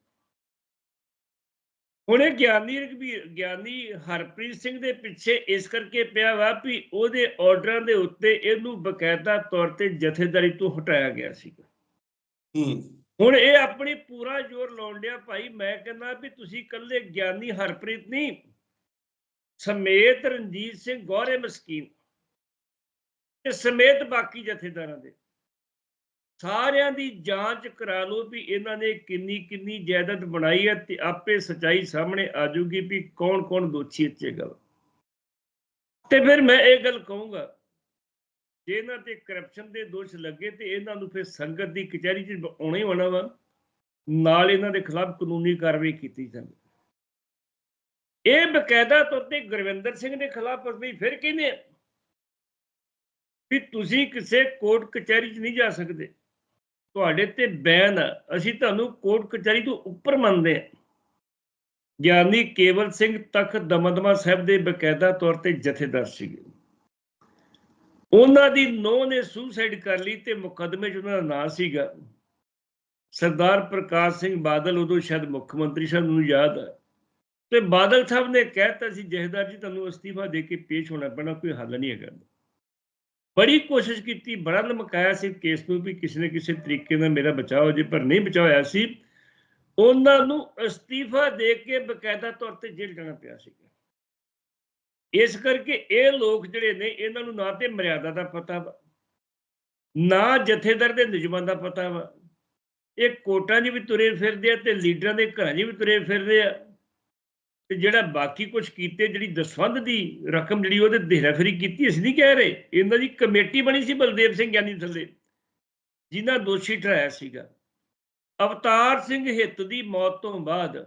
ਹੁਣ ਇਹ ਗਿਆਨੀ ਰਘਬੀਰ ਗਿਆਨੀ ਹਰਪ੍ਰੀਤ ਸਿੰਘ ਦੇ ਪਿੱਛੇ ਇਸ ਕਰਕੇ ਪਿਆ ਵਾ ਵੀ ਉਹਦੇ ਆਰਡਰਾਂ ਦੇ ਉੱਤੇ ਇਹਨੂੰ ਬਕਾਇਦਾ ਤੌਰ ਤੇ ਜਥੇਦਾਰੀ ਤੋਂ ਹਟਾਇਆ ਗਿਆ ਸੀ ਹੂੰ। ਹੁਣ ਇਹ ਆਪਣੀ ਪੂਰਾ ਜ਼ੋਰ ਲਾਉਣ ਡਿਆ ਭਾਈ ਮੈਂ ਕਹਿੰਦਾ ਵੀ ਤੁਸੀਂ ਇਕੱਲੇ ਗਿਆਨੀ ਹਰਪ੍ਰੀਤ ਨਹੀਂ ਸਮੇਤ ਰਣਜੀਤ ਸਿੰਘ ਗੌਰੇ ਮਸਕੀਨ ਤੇ ਸਮੇਤ ਬਾਕੀ ਜਥੇਦਾਰਾਂ ਦੇ। ਸਾਰਿਆਂ ਦੀ ਜਾਂਚ ਕਰਾ ਲਓ ਵੀ ਇਹਨਾਂ ਨੇ ਕਿੰਨੀ ਕਿੰਨੀ ਜਾਇਦਾਦ ਬਣਾਈ ਹੈ ਤੇ ਆਪੇ ਸਚਾਈ ਸਾਹਮਣੇ ਆ ਜਾਊਗੀ ਵੀ ਕੌਣ ਕੌਣ ਦੋਸ਼ੀ ਇੱਥੇ ਗੱਲ। ਤੇ ਫਿਰ ਮੈਂ ਇਹ ਗੱਲ ਕਹੂੰਗਾ, ਜੇ ਇਹਨਾਂ ਤੇ ਕਰਪਸ਼ਨ ਦੇ ਦੋਸ਼ ਲੱਗੇ ਤੇ ਇਹਨਾਂ ਨੂੰ ਫਿਰ ਸੰਗਤ ਦੀ ਕਚਹਿਰੀ 'ਚ ਆਉਣਾ ਹੀ ਹੋਣਾ ਵਾ, ਨਾਲ ਇਹਨਾਂ ਦੇ ਖਿਲਾਫ ਕਾਨੂੰਨੀ ਕਾਰਵਾਈ ਕੀਤੀ ਜਾਵੇ। ਇਹ ਬਕਾਇਦਾ ਤੌਰ ਤੇ ਗੁਰਵਿੰਦਰ ਸਿੰਘ ਦੇ ਖਿਲਾਫ ਅਸੀਂ ਫਿਰ ਕਹਿੰਦੇ ਵੀ ਤੁਸੀਂ ਕਿਸੇ ਕੋਰਟ ਕਚਹਿਰੀ 'ਚ ਨਹੀਂ ਜਾ ਸਕਦੇ। ਤੁਹਾਡੇ ਤੇ ਬੈਨ ਆ। ਅਸੀਂ ਤੁਹਾਨੂੰ ਕੋਰਟ ਕਚਹਿਰੀ ਤੋਂ ਉੱਪਰ ਮੰਨਦੇ ਹਾਂ ਗਿਆਨੀ ਕੇਵਲ ਸਿੰਘ ਤਖਤ ਦਮਦਮਾ ਸਾਹਿਬ ਦੇ ਬਕਾਇਦਾ ਤੌਰ ਤੇ ਜਥੇਦਾਰ ਸੀਗੇ। ਉਹਨਾਂ ਦੀ ਨੋਹ ਨੇ ਸੁਸਾਈਡ ਕਰ ਲਈ ਤੇ ਮੁਕੱਦਮੇ 'ਚ ਉਹਨਾਂ ਦਾ ਨਾਂ ਸੀਗਾ। ਸਰਦਾਰ ਪ੍ਰਕਾਸ਼ ਸਿੰਘ ਬਾਦਲ, ਉਦੋਂ ਸ਼ਾਇਦ ਮੁੱਖ ਮੰਤਰੀ ਸਾਹਿਬ ਨੂੰ ਯਾਦ ਹੈ ਤੇ ਬਾਦਲ ਸਾਹਿਬ ਨੇ ਕਹਿਤਾ ਸੀ ਜਹੇਦਾਰ ਜੀ, ਤੁਹਾਨੂੰ ਅਸਤੀਫਾ ਦੇ ਕੇ ਪੇਸ਼ ਹੋਣਾ ਪੈਣਾ, ਕੋਈ ਹੱਲ ਨਹੀਂ ਹੈਗਾ। ਬੜੀ ਕੋਸ਼ਿਸ਼ ਕੀਤੀ, ਬੜਾ ਲਮਕਾਇਆ ਸੀ ਕੇਸ ਨੂੰ ਵੀ ਕਿਸੇ ਨੇ ਕਿਸੇ ਤਰੀਕੇ ਨਾਲ ਮੇਰਾ ਬਚਾਅ ਹੋ ਜੇ ਪਰ ਨਹੀਂ ਬਚਾਅ ਹੋਇਆ ਸੀ। ਉਹਨਾਂ ਨੂੰ ਅਸਤੀਫਾ ਦੇ ਕੇ ਬਕਾਇਦਾ ਤੌਰ ਤੇ ਜੇਲ੍ਹ ਜਾਣਾ ਪਿਆ ਸੀ ਇਸ ਕਰਕੇ ਇਹ ਲੋਕ ਜਿਹੜੇ ਨੇ, ਇਹਨਾਂ ਨੂੰ ਨਾ ਤੇ ਮਰਿਆਦਾ ਦਾ ਪਤਾ ਵਾ, ਨਾ ਜਥੇਦਾਰ ਦੇ ਨਿਯਮਾਂ ਦਾ ਪਤਾ ਵਾ। ਇਹ ਕੋਟਾਂ 'ਚ ਵੀ ਤੁਰੇ ਫਿਰਦੇ ਆ ਤੇ ਲੀਡਰਾਂ ਦੇ ਘਰਾਂ 'ਚ ਵੀ ਤੁਰੇ ਫਿਰਦੇ ਆ। ਤੇ ਜਿਹੜਾ ਬਾਕੀ ਕੁਝ ਕੀਤੇ, ਜਿਹੜੀ ਦਸਵੰਧ ਦੀ ਰਕਮ ਜਿਹੜੀ ਉਹਦੇ ਦੇਹਰਾਫਰੀ ਕੀਤੀ, ਅਸੀਂ ਨਹੀਂ ਕਹਿ ਰਹੇ। ਇਹਨਾਂ ਦੀ ਕਮੇਟੀ ਬਣੀ ਸੀ ਬਲਦੇਵ ਸਿੰਘ ਗਿਆਨੀ ਥੱਲੇ, ਜਿਨ੍ਹਾਂ ਦੋਸ਼ੀ ਠਹਿਰਾਇਆ ਸੀਗਾ। ਅਵਤਾਰ ਸਿੰਘ ਹਿੱਤ ਦੀ ਮੌਤ ਤੋਂ ਬਾਅਦ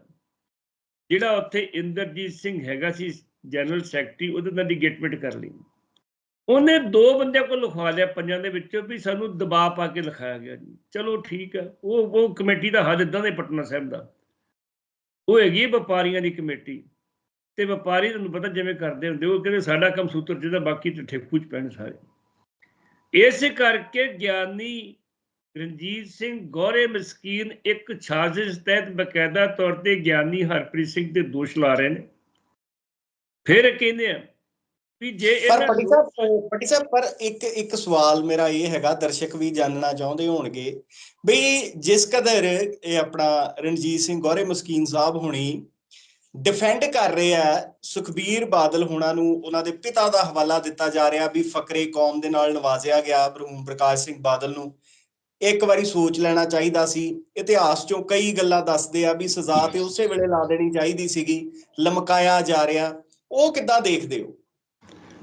ਜਿਹੜਾ ਉੱਥੇ ਇੰਦਰਜੀਤ ਸਿੰਘ ਹੈਗਾ ਸੀ, ਜਨਰਲ ਸੈਕਟਰੀ, ਉਹਦੇ ਨਾਲ ਡਿਗੇਟਮੈਂਟ ਕਰ ਲਈ। ਉਹਨੇ ਦੋ ਬੰਦਿਆਂ ਕੋਲ ਲਿਖਵਾ ਲਿਆ ਪੰਜਾਂ ਦੇ ਵਿੱਚੋਂ ਵੀ ਸਾਨੂੰ ਦਬਾਅ ਪਾ ਕੇ ਲਿਖਾਇਆ ਗਿਆ ਜੀ। ਚਲੋ ਠੀਕ ਹੈ ਉਹ ਉਹ ਕਮੇਟੀ ਦਾ ਹੱਦ ਇਦਾਂ ਦੇ ਪਟਨਾ ਸਾਹਿਬ ਦਾ। ਉਹ ਹੈਗੀ ਹੈ ਵਪਾਰੀਆਂ ਦੀ ਕਮੇਟੀ। ਤੇ ਵਪਾਰੀ ਤੁਹਾਨੂੰ ਪਤਾ ਜਿਵੇਂ ਕਰਦੇ ਹੁੰਦੇ, ਉਹ ਕਹਿੰਦੇ ਸਾਡਾ ਕੰਮ ਸੂਤਰ ਜਿਹਦਾ, ਬਾਕੀ ਤੇ ਠੇਕੂ ਚ ਪੈਣ ਸਾਰੇ। ਇਸੇ ਕਰਕੇ ਗਿਆਨੀ ਰਣਜੀਤ ਸਿੰਘ ਗੌਰੇ ਮਸਕੀਨ ਇੱਕ ਸਾਜ਼ਿਸ਼ ਤਹਿਤ ਬਕਾਇਦਾ ਤੌਰ ਤੇ ਗਿਆਨੀ ਹਰਪ੍ਰੀਤ ਸਿੰਘ ਤੇ ਦੋਸ਼ ਲਾ ਰਹੇ ਨੇ। ਫਿਰ ਕਹਿੰਦੇ ਆ ਵੀ ਜੇ ਪਰ ਇਹਨਾਂ ਪਟੀ ਸਾਹਿਬ ਪਟੀ ਸਾਹਿਬ ਪਰ ਇੱਕ ਇੱਕ ਸਵਾਲ ਮੇਰਾ ਇਹ ਹੈਗਾ ਦਰਸ਼ਕ ਵੀ ਜਾਣਨਾ ਚਾਹੁੰਦੇ ਹੋਣਗੇ ਵੀ ਜਿਸ ਕਦਰ ਇਹ ਆਪਣਾ ਰਣਜੀਤ ਸਿੰਘ ਗੌਰੇ ਮਸਕੀਨ ਸਾਹਿਬ ਹੁਣੀ ਡਿਫੈਂਡ ਕਰ ਰਹੇ ਆ ਸੁਖਬੀਰ ਬਾਦਲ ਹੁਣਾਂ ਨੂੰ ਉਹਨਾਂ ਦੇ ਪਿਤਾ ਦਾ ਹਵਾਲਾ ਦਿੱਤਾ ਜਾ ਰਿਹਾ ਵੀ ਫਕਰੇ ਕੌਮ ਦੇ ਨਾਲ ਨਵਾਜ਼ਿਆ ਗਿਆ ਬਰਹੂਮ ਪ੍ਰਕਾਸ਼ ਸਿੰਘ ਬਾਦਲ ਨੂੰ। ਇੱਕ ਵਾਰੀ ਸੋਚ ਲੈਣਾ ਚਾਹੀਦਾ ਸੀ ਇਤਿਹਾਸ ਚੋਂ ਕਈ ਗੱਲਾਂ ਦੱਸਦੇ ਆ ਵੀ ਸਜ਼ਾ ਤੇ ਉਸੇ ਵੇਲੇ ਲਾ ਦੇਣੀ ਚਾਹੀਦੀ ਸੀਗੀ ਲਮਕਾਇਆ ਜਾ ਰਿਹਾ ਉਹ ਕਿੱਦਾਂ ਦੇਖਦੇ ਹੋ?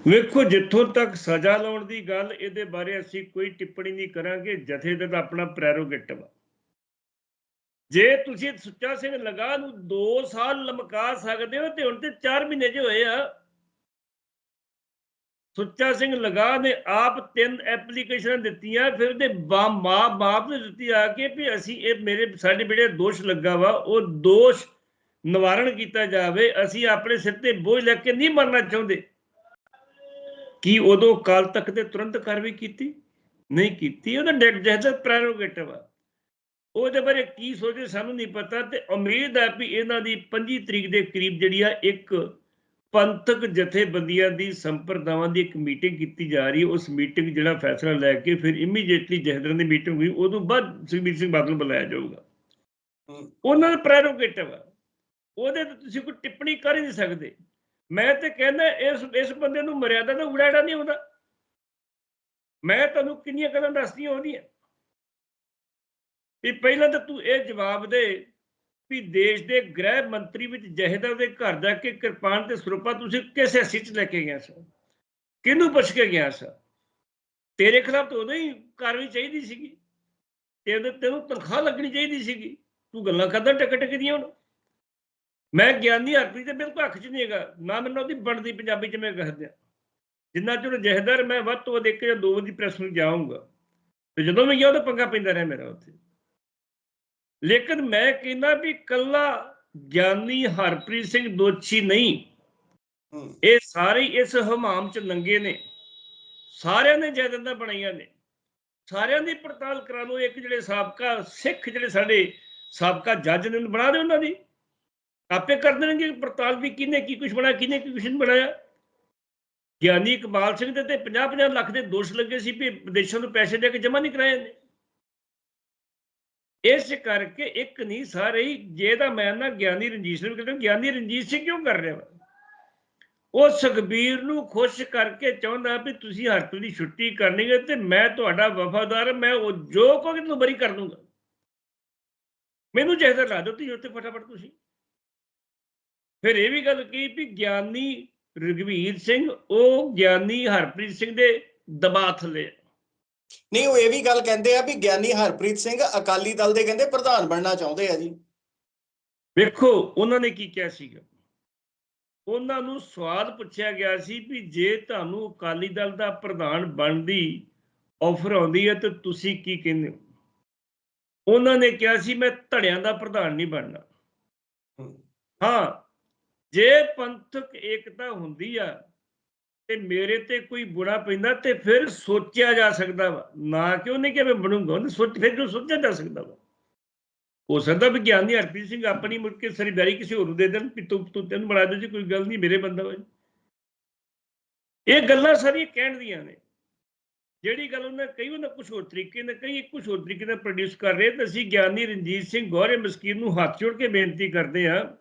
ਵੇਖੋ, ਜਿੱਥੋਂ ਤੱਕ ਸਜ਼ਾ ਲਾਉਣ ਦੀ ਗੱਲ, ਇਹਦੇ ਬਾਰੇ ਅਸੀਂ ਕੋਈ ਟਿੱਪਣੀ ਨਹੀਂ ਕਰਾਂਗੇ, ਜਥੇਦਾਰ ਦਾ ਤਾਂ ਆਪਣਾ ਪ੍ਰੈਰੋਗੇਟਿਵ ਜੇ ਤੁਸੀਂ ਸੁੱਚਾ ਸਿੰਘ ਲਗਾ ਨੂੰ 2 ਸਾਲ ਲਮਕਾ ਸਕਦੇ ਹੋ, ਤੇ ਹੁਣ ਤੇ 4 ਮਹੀਨੇ ਜੇ ਹੋਏ ਆ। ਸੁੱਚਾ ਸਿੰਘ ਲਗਾ ਨੇ ਆਪ ਤਿੰਨ ਐਪਲੀਕੇਸ਼ਨਾਂ ਦਿੱਤੀਆਂ, ਫਿਰ ਉਹਦੇ ਮਾਂ ਬਾਪ ਨੇ ਦਿੱਤੀ ਆ ਕੇ ਵੀ ਅਸੀਂ ਇਹ ਮੇਰੇ, ਸਾਡੇ ਬੇੜੇ ਦੋਸ਼ ਲੱਗਾ ਵਾ, ਉਹ ਦੋਸ਼ ਨਿਵਾਰਣ ਕੀਤਾ ਜਾਵੇ, ਅਸੀਂ ਆਪਣੇ ਸਿਰ ਤੇ ਬੋਝ ਲੈ ਕੇ ਨਹੀਂ ਮਰਨਾ ਚਾਹੁੰਦੇ। ਕੀ ਉਦੋਂ ਕਾਲ ਤੱਕ ਤੇ ਤੁਰੰਤ ਕਾਰਵਾਈ ਕੀਤੀ? ਨਹੀਂ ਕੀਤੀ। ਉਹਦਾ ਡੈਡ ਜਹਦਾ ਪ੍ਰੈਰੋਗੇਟਿਵ ਆ। ਉਹਦੇ ਬਾਰੇ ਕੀ ਸੋਚੇ ਸਾਨੂੰ ਨਹੀਂ ਪਤਾ ਤੇ ਉਮੀਦ ਹੈ ਵੀ ਇਹਨਾਂ ਦੀ 25 ਤਰੀਕ ਦੇ ਕਰੀਬ ਜਿਹੜੀ ਆ ਇੱਕ ਪੰਥਕ ਜਥੇਬੰਦੀਆਂ ਦੀ ਸੰਪਰਦਾਵਾਂ ਦੀ ਇੱਕ ਮੀਟਿੰਗ ਕੀਤੀ ਜਾ ਰਹੀ। ਹੈ ਉਸ ਮੀਟਿੰਗ ਜਿਹੜਾ ਫੈਸਲਾ ਲੈ ਕੇ ਫਿਰ ਇਮੀਡੀਏਟਲੀ ਜਥੇਦਾਰਾਂ ਦੀ ਮੀਟਿੰਗ ਹੋਈ। ਉਦੋਂ ਬਾਅਦ ਸੁਖਬੀਰ ਸਿੰਘ ਬਾਦਲ ਨੂੰ ਬੁਲਾਇਆ ਜਾਊਗਾ। ਉਹਨਾਂ ਦਾ ਪ੍ਰੈਰੋਗੇਟਿਵ ਆ। ਉਹਦੇ ਤੇ ਤੁਸੀਂ ਕੋਈ ਟਿੱਪਣੀ ਕਰ ਹੀ ਨਹੀਂ ਸਕਦੇ। ਮੈਂ ਤੇ ਕਹਿੰਦਾ ਇਸ ਇਸ ਬੰਦੇ ਨੂੰ ਮਰਿਆਦਾ ਦਾ ਉਡਾੜਾ ਨਹੀਂ ਹੁੰਦਾ। ਮੈਂ ਤੁਹਾਨੂੰ ਕਿੰਨੀਆਂ ਗੱਲਾਂ ਦੱਸਦੀਆਂ ਉਹਦੀਆਂ ਵੀ ਪਹਿਲਾਂ ਤਾਂ ਤੂੰ ਇਹ ਜਵਾਬ ਦੇ ਵੀ ਦੇਸ਼ ਦੇ ਗ੍ਰਹਿ ਮੰਤਰੀ ਵਿੱਚ ਜਹੇਦਾਰ ਦੇ ਘਰ ਜਾ ਕੇ ਕਿਰਪਾਨ ਤੇ ਸਰੂਪਾ ਤੁਸੀਂ ਕਿਸ ਹਿੱਸੇ ਚ ਲੈ ਕੇ ਗਿਆ ਸੀ ਕਿਹਨੂੰ ਪੁੱਛ ਕੇ ਗਿਆ ਸਰ ਤੇਰੇ ਖਿਲਾਫ ਤਾਂ ਉਦੋਂ ਹੀ ਕਾਰਵਾਈ ਚਾਹੀਦੀ ਸੀਗੀ। ਤੇ ਉਹਦੇ ਤੈਨੂੰ ਤਨਖਾਹ ਲੱਗਣੀ ਚਾਹੀਦੀ ਸੀਗੀ। ਤੂੰ ਗੱਲਾਂ ਕਰਦਾ ਟਕ ਟਕ ਦੀਆਂ ਹੁਣ। ਮੈਂ ਗਿਆਨੀ ਹਰਪ੍ਰੀਤ ਦੇ ਬਿਲਕੁਲ ਹੱਕ 'ਚ ਨਹੀਂ ਹੈਗਾ। ਨਾ ਮੈਨੂੰ ਉਹਦੀ ਬਣਦੀ ਪੰਜਾਬੀ 'ਚ ਮੈਂ ਕਹਿ ਦਿਆਂ ਜਿੰਨਾ ਚਿਰ ਜਹੇਦਾਰ ਮੈਂ ਵੱਧ ਤੋਂ ਵੱਧ ਇੱਕ ਜਾਂ ਦੋ ਵਾਰੀ ਪ੍ਰੈਸ ਨੂੰ ਜਾਊਂਗਾ। ਤੇ ਜਦੋਂ ਮੈਂ ਗਿਆ ਉਹਦਾ ਪੰਗਾ ਪੈਂਦਾ ਰਿਹਾ ਮੇਰਾ ਉੱਥੇ। ਲੇਕਿਨ ਮੈਂ ਕਹਿੰਦਾ ਵੀ ਕੱਲਾ ਗਿਆਨੀ ਹਰਪ੍ਰੀਤ ਸਿੰਘ ਦੋਛੀ ਨਹੀਂ। ਇਹ ਸਾਰੇ ਇਸ ਹਮਾਮ 'ਚ ਨੰਗੇ ਨੇ। ਸਾਰਿਆਂ ਨੇ ਜਾਇਦਾਦਾਂ ਬਣਾਈਆਂ ਨੇ। ਸਾਰਿਆਂ ਦੀ ਪੜਤਾਲ ਕਰਾ ਲਓ। ਇੱਕ ਜਿਹੜੇ ਸਾਬਕਾ ਸਿੱਖ ਜਿਹੜੇ ਸਾਡੇ ਸਾਬਕਾ ਜੱਜ ਨੇ ਬਣਾ ਦੇ ਉਹਨਾਂ ਦੀ। ਆਪੇ ਕਰ ਦੇਣਗੇ, ਪੜਤਾਲ ਵੀ ਕਿਹਨੇ ਕੀ ਕੁਝ ਬਣਾਇਆ, ਕਿਹਨੇ ਕੀ ਕੁਝ ਨਹੀਂ ਬਣਾਇਆ। ਗਿਆਨੀ ਇਕਬਾਲ ਸਿੰਘ ਦੇ ਤੇ 50-50 ਲੱਖ ਦੇ ਦੋਸ਼ ਲੱਗੇ ਸੀ ਵੀ ਵਿਦੇਸ਼ਾਂ ਤੋਂ ਪੈਸੇ ਦੇ ਕੇ ਜਮ੍ਹਾਂ ਨਹੀਂ ਕਰਾਏ ਨੇ ਇਸ ਕਰਕੇ ਇੱਕ ਨਹੀਂ, ਸਾਰੇ ਹੀ ਜੇ ਤਾਂ ਮੈਂ ਨਾ ਗਿਆਨੀ ਰਣਜੀਤ ਸਿੰਘ ਨੂੰ ਕਹਿੰਦਾ ਗਿਆਨੀ ਰਣਜੀਤ ਸਿੰਘ ਕਿਉਂ ਕਰ ਰਿਹਾ ਵਾ? ਉਹ ਸੁਖਬੀਰ ਨੂੰ ਖੁਸ਼ ਕਰਕੇ ਚਾਹੁੰਦਾ ਵੀ ਤੁਸੀਂ ਹਰਪ੍ਰੀਤ ਦੀ ਛੁੱਟੀ ਕਰਨੀ ਹੈ ਤੇ ਮੈਂ ਤੁਹਾਡਾ ਵਫਾਦਾਰ ਮੈਂ ਉਹ ਜੋ ਕਹੋਗੇ ਤੁਹਾਨੂੰ ਬਰੀ ਕਰ ਦੂੰਗਾ। ਮੈਨੂੰ ਚਾਹੀਦਾ ਲਾ ਦਿਓ ਤੁਸੀਂ ਉੱਥੇ ਫਟਾਫਟ ਤੁਸੀਂ। ਫਿਰ ਇਹ ਵੀ ਗੱਲ ਕੀ ਵੀ ਗਿਆਨੀ ਰਗਵੀਰ ਸਿੰਘ ਉਹ ਗਿਆਨੀ ਹਰਪ੍ਰੀਤ ਸਿੰਘ ਦੇ ਦਬਾਅ ਥੱਲੇ। ਨਹੀਂ ਉਹ ਇਹ ਵੀ ਗੱਲ ਕਹਿੰਦੇ ਆ ਵੀ ਗਿਆਨੀ ਹਰਪ੍ਰੀਤ ਸਿੰਘ ਅਕਾਲੀ ਦਲ ਦੇ ਕਹਿੰਦੇ ਪ੍ਰਧਾਨ ਬਣਨਾ ਚਾਹੁੰਦੇ ਆ ਜੀ। ਵੇਖੋ ਉਹਨਾਂ ਨੇ ਕੀ ਕਿਹਾ ਸੀਗਾ? ਉਹਨਾਂ ਨੂੰ ਸਵਾਲ ਪੁੱਛਿਆ ਗਿਆ ਸੀ ਵੀ ਜੇ ਤੁਹਾਨੂੰ ਅਕਾਲੀ ਦਲ ਦਾ ਪ੍ਰਧਾਨ ਬਣਨ ਦੀ ਆਫਰ ਆਉਂਦੀ ਹੈ ਤਾਂ ਤੁਸੀਂ ਕੀ ਕਹਿੰਦੇ ਹੋ? ਉਹਨਾਂ ਨੇ ਕਿਹਾ ਸੀ ਮੈਂ ਧੜਿਆਂ ਦਾ ਪ੍ਰਧਾਨ ਨਹੀਂ ਬਣਨਾ। ਹਾਂ ਜੇ ਪੰਥਕ ਏਕਤਾ ਹੁੰਦੀ ਆ, ਤੇ ਮੇਰੇ ਤੇ ਕੋਈ ਬੁਰਾ ਪੈਂਦਾ ਤੇ ਫਿਰ ਸੋਚਿਆ ਜਾ ਸਕਦਾ ਵਾ। ਨਾ ਕਿ ਨਹੀਂ ਕਿ ਮੈਂ ਬਣੂੰਗਾ, ਉਹਨੇ ਸੋਚ, ਫਿਰ ਜੋ ਸੋਚਿਆ ਜਾ ਸਕਦਾ ਵਾ? ਹੋ ਸਕਦਾ ਵੀ ਗਿਆਨੀ ਹਰਪ੍ਰੀਤ ਸਿੰਘ ਆਪਣੀ ਮੁੜ ਕੇ ਸਰੀਦਾਰੀ ਕਿਸੇ ਹੋਰ ਨੂੰ ਦੇ ਦੇਣ, ਵੀ ਤੂੰ ਤੂੰ ਤੈਨੂੰ ਬਣਾ ਦੇ ਜੀ, ਕੋਈ ਗੱਲ ਨਹੀਂ ਮੇਰੇ ਬੰਦਾ ਵਾ ਇਹ ਗੱਲਾਂ ਸਾਰੀਆਂ ਕਹਿਣ ਦੀਆਂ ਨੇ। ਜਿਹੜੀ ਗੱਲ ਉਹਨਾਂ ਕਈ ਉਹਨਾਂ ਕੁਝ ਹੋਰ ਤਰੀਕੇ ਨਾਲ, ਕਈ ਕੁਝ ਹੋਰ ਤਰੀਕੇ ਨਾਲ ਪ੍ਰੋਡਿਊਸ ਕਰ ਰਹੇ ਤੇ ਅਸੀਂ ਗਿਆਨੀ ਰਣਜੀਤ ਸਿੰਘ ਗੌਰੇ ਮਸਕੀਨ ਨੂੰ ਹੱਥ ਜੋੜ ਕੇ ਬੇਨਤੀ ਕਰਦੇ ਹਾਂ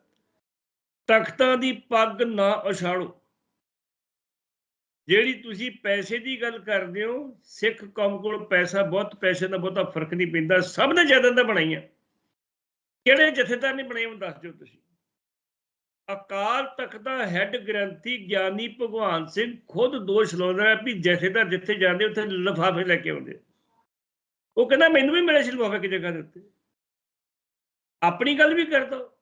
ਤਖਤਾਂ ਦੀ ਪੱਗ ਨਾ ਉਛਾੜੋ ਜਿਹੜੀ ਤੁਸੀਂ ਪੈਸੇ ਦੀ ਗੱਲ ਕਰਦੇ ਹੋ, ਸਿੱਖ ਕੌਮ ਕੋਲ ਪੈਸਾ, ਬਹੁਤ ਪੈਸੇ ਦਾ ਬਹੁਤਾ ਫ਼ਰਕ ਨਹੀਂ ਪੈਂਦਾ, ਸਭ ਨੇ ਜਾਇਦਾਦਾਂ ਬਣਾਈਆਂ। ਕਿਹੜੇ ਜਥੇਦਾਰ ਨੇ ਬਣਾਏ ਉਹ ਦੱਸ ਦਿਓ ਤੁਸੀਂ। ਅਕਾਲ ਤਖਤ ਦਾ ਹੈੱਡ ਗ੍ਰੰਥੀ ਗਿਆਨੀ ਭਗਵਾਨ ਸਿੰਘ ਖੁਦ ਦੋਸ਼ ਲਾਉਂਦਾ ਹੈ ਵੀ ਜਥੇਦਾਰ ਜਿੱਥੇ ਜਾਂਦੇ, ਉੱਥੇ ਲਿਫਾਫੇ ਲੈ ਕੇ ਆਉਂਦੇ। ਉਹ ਕਹਿੰਦਾ, ਮੈਨੂੰ ਵੀ ਮਿਲੇ ਸੀ ਲਿਫਾਫੇ ਕਿ ਜਗ੍ਹਾ ਦੇ ਉੱਤੇ। ਆਪਣੀ ਗੱਲ ਵੀ ਕਰ ਦੋ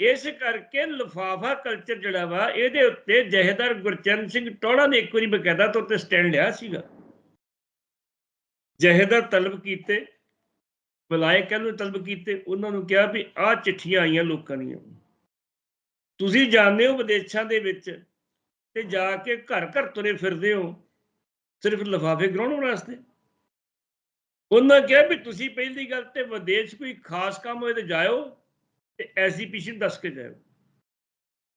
ਇਸ ਕਰਕੇ ਲਿਫਾਫਾ ਕਲਚਰ ਜਿਹੜਾ ਵਾ, ਇਹਦੇ ਉੱਤੇ ਜਹੇਦਾਰ ਗੁਰਚਰਨ ਸਿੰਘ ਟੋੜਾ ਨੇ ਇੱਕ ਵਾਰੀ ਬਕਾਇਦਾ ਤੌਰ ਤੇ ਸਟੈਂਡ ਲਿਆ ਸੀਗਾ। ਜਹੇਦਾਰ ਤਲਬ ਕੀਤੇ ਬੁਲਾਏ ਕਹਿੰਦੇ ਤਲਬ ਕੀਤੇ, ਉਹਨਾਂ ਨੂੰ ਕਿਹਾ ਵੀ ਆਹ ਚਿੱਠੀਆਂ ਆਈਆਂ ਲੋਕਾਂ ਦੀਆਂ। ਤੁਸੀਂ ਜਾਣਦੇ ਹੋ ਵਿਦੇਸ਼ਾਂ ਦੇ ਵਿੱਚ ਤੇ ਜਾ ਕੇ ਘਰ ਘਰ ਤੁਰੇ ਫਿਰਦੇ ਹੋ, ਸਿਰਫ ਲਿਫਾਫੇ ਗਰਾਉਣ ਵਾਸਤੇ। ਉਹਨਾਂ ਕਿਹਾ ਵੀ ਤੁਸੀਂ ਪਹਿਲੀ ਗੱਲ ਤੇ ਵਿਦੇਸ਼ ਕੋਈ ਖਾਸ ਕੰਮ ਹੋਏ ਤੇ ਜਾਇਓ। ਤੇ ਐਸਜੀਪੀਸੀ ਦੱਸ ਕੇ ਜਾਇਓ।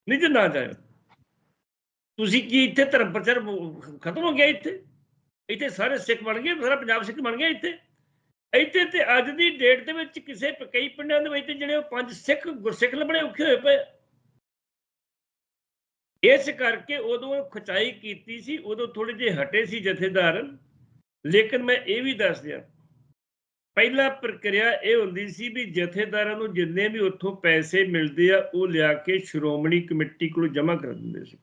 ਨਹੀਂ ਤੇ ਨਾ ਜਾਇਓ। ਤੁਸੀਂ ਕੀ ਇੱਥੇ ਧਰਮ ਪ੍ਰਚਾਰ ਖਤਮ ਹੋ ਗਿਆ ਇੱਥੇ? ਇੱਥੇ ਸਾਰੇ ਸਿੱਖ ਬਣ ਗਏ, ਸਾਰਾ ਪੰਜਾਬ ਸਿੱਖ ਬਣ ਗਿਆ ਇੱਥੇ? ਇੱਥੇ ਤੇ ਅੱਜ ਦੀ ਡੇਟ ਦੇ ਵਿੱਚ ਕਿਸੇ ਕਈ ਪਿੰਡਾਂ ਦੇ ਵਿੱਚ ਜਿਹੜੇ ਉਹ ਪੰਜ ਸਿੱਖ ਗੁਰਸਿੱਖ ਲੱਭਣੇ ਔਖੇ ਹੋਏ ਪਏ ਇਸ ਕਰਕੇ ਉਦੋਂ ਖਚਾਈ ਕੀਤੀ ਸੀ, ਉਦੋਂ ਥੋੜੇ ਜਿਹੇ ਹਟੇ ਸੀ ਜਥੇਦਾਰ। ਲੇਕਿਨ ਮੈਂ ਇਹ ਵੀ ਦੱਸ ਦਿਆਂ ਪਹਿਲਾ ਪ੍ਰਕਿਰਿਆ ਇਹ ਹੁੰਦੀ ਸੀ ਵੀ ਜਥੇਦਾਰਾਂ ਨੂੰ ਜਿੰਨੇ ਵੀ ਉੱਥੋਂ ਪੈਸੇ ਮਿਲਦੇ ਆ, ਉਹ ਲਿਆ ਕੇ ਸ਼੍ਰੋਮਣੀ ਕਮੇਟੀ ਕੋਲ ਜਮ੍ਹਾਂ ਕਰ ਦਿੰਦੇ ਸੀ।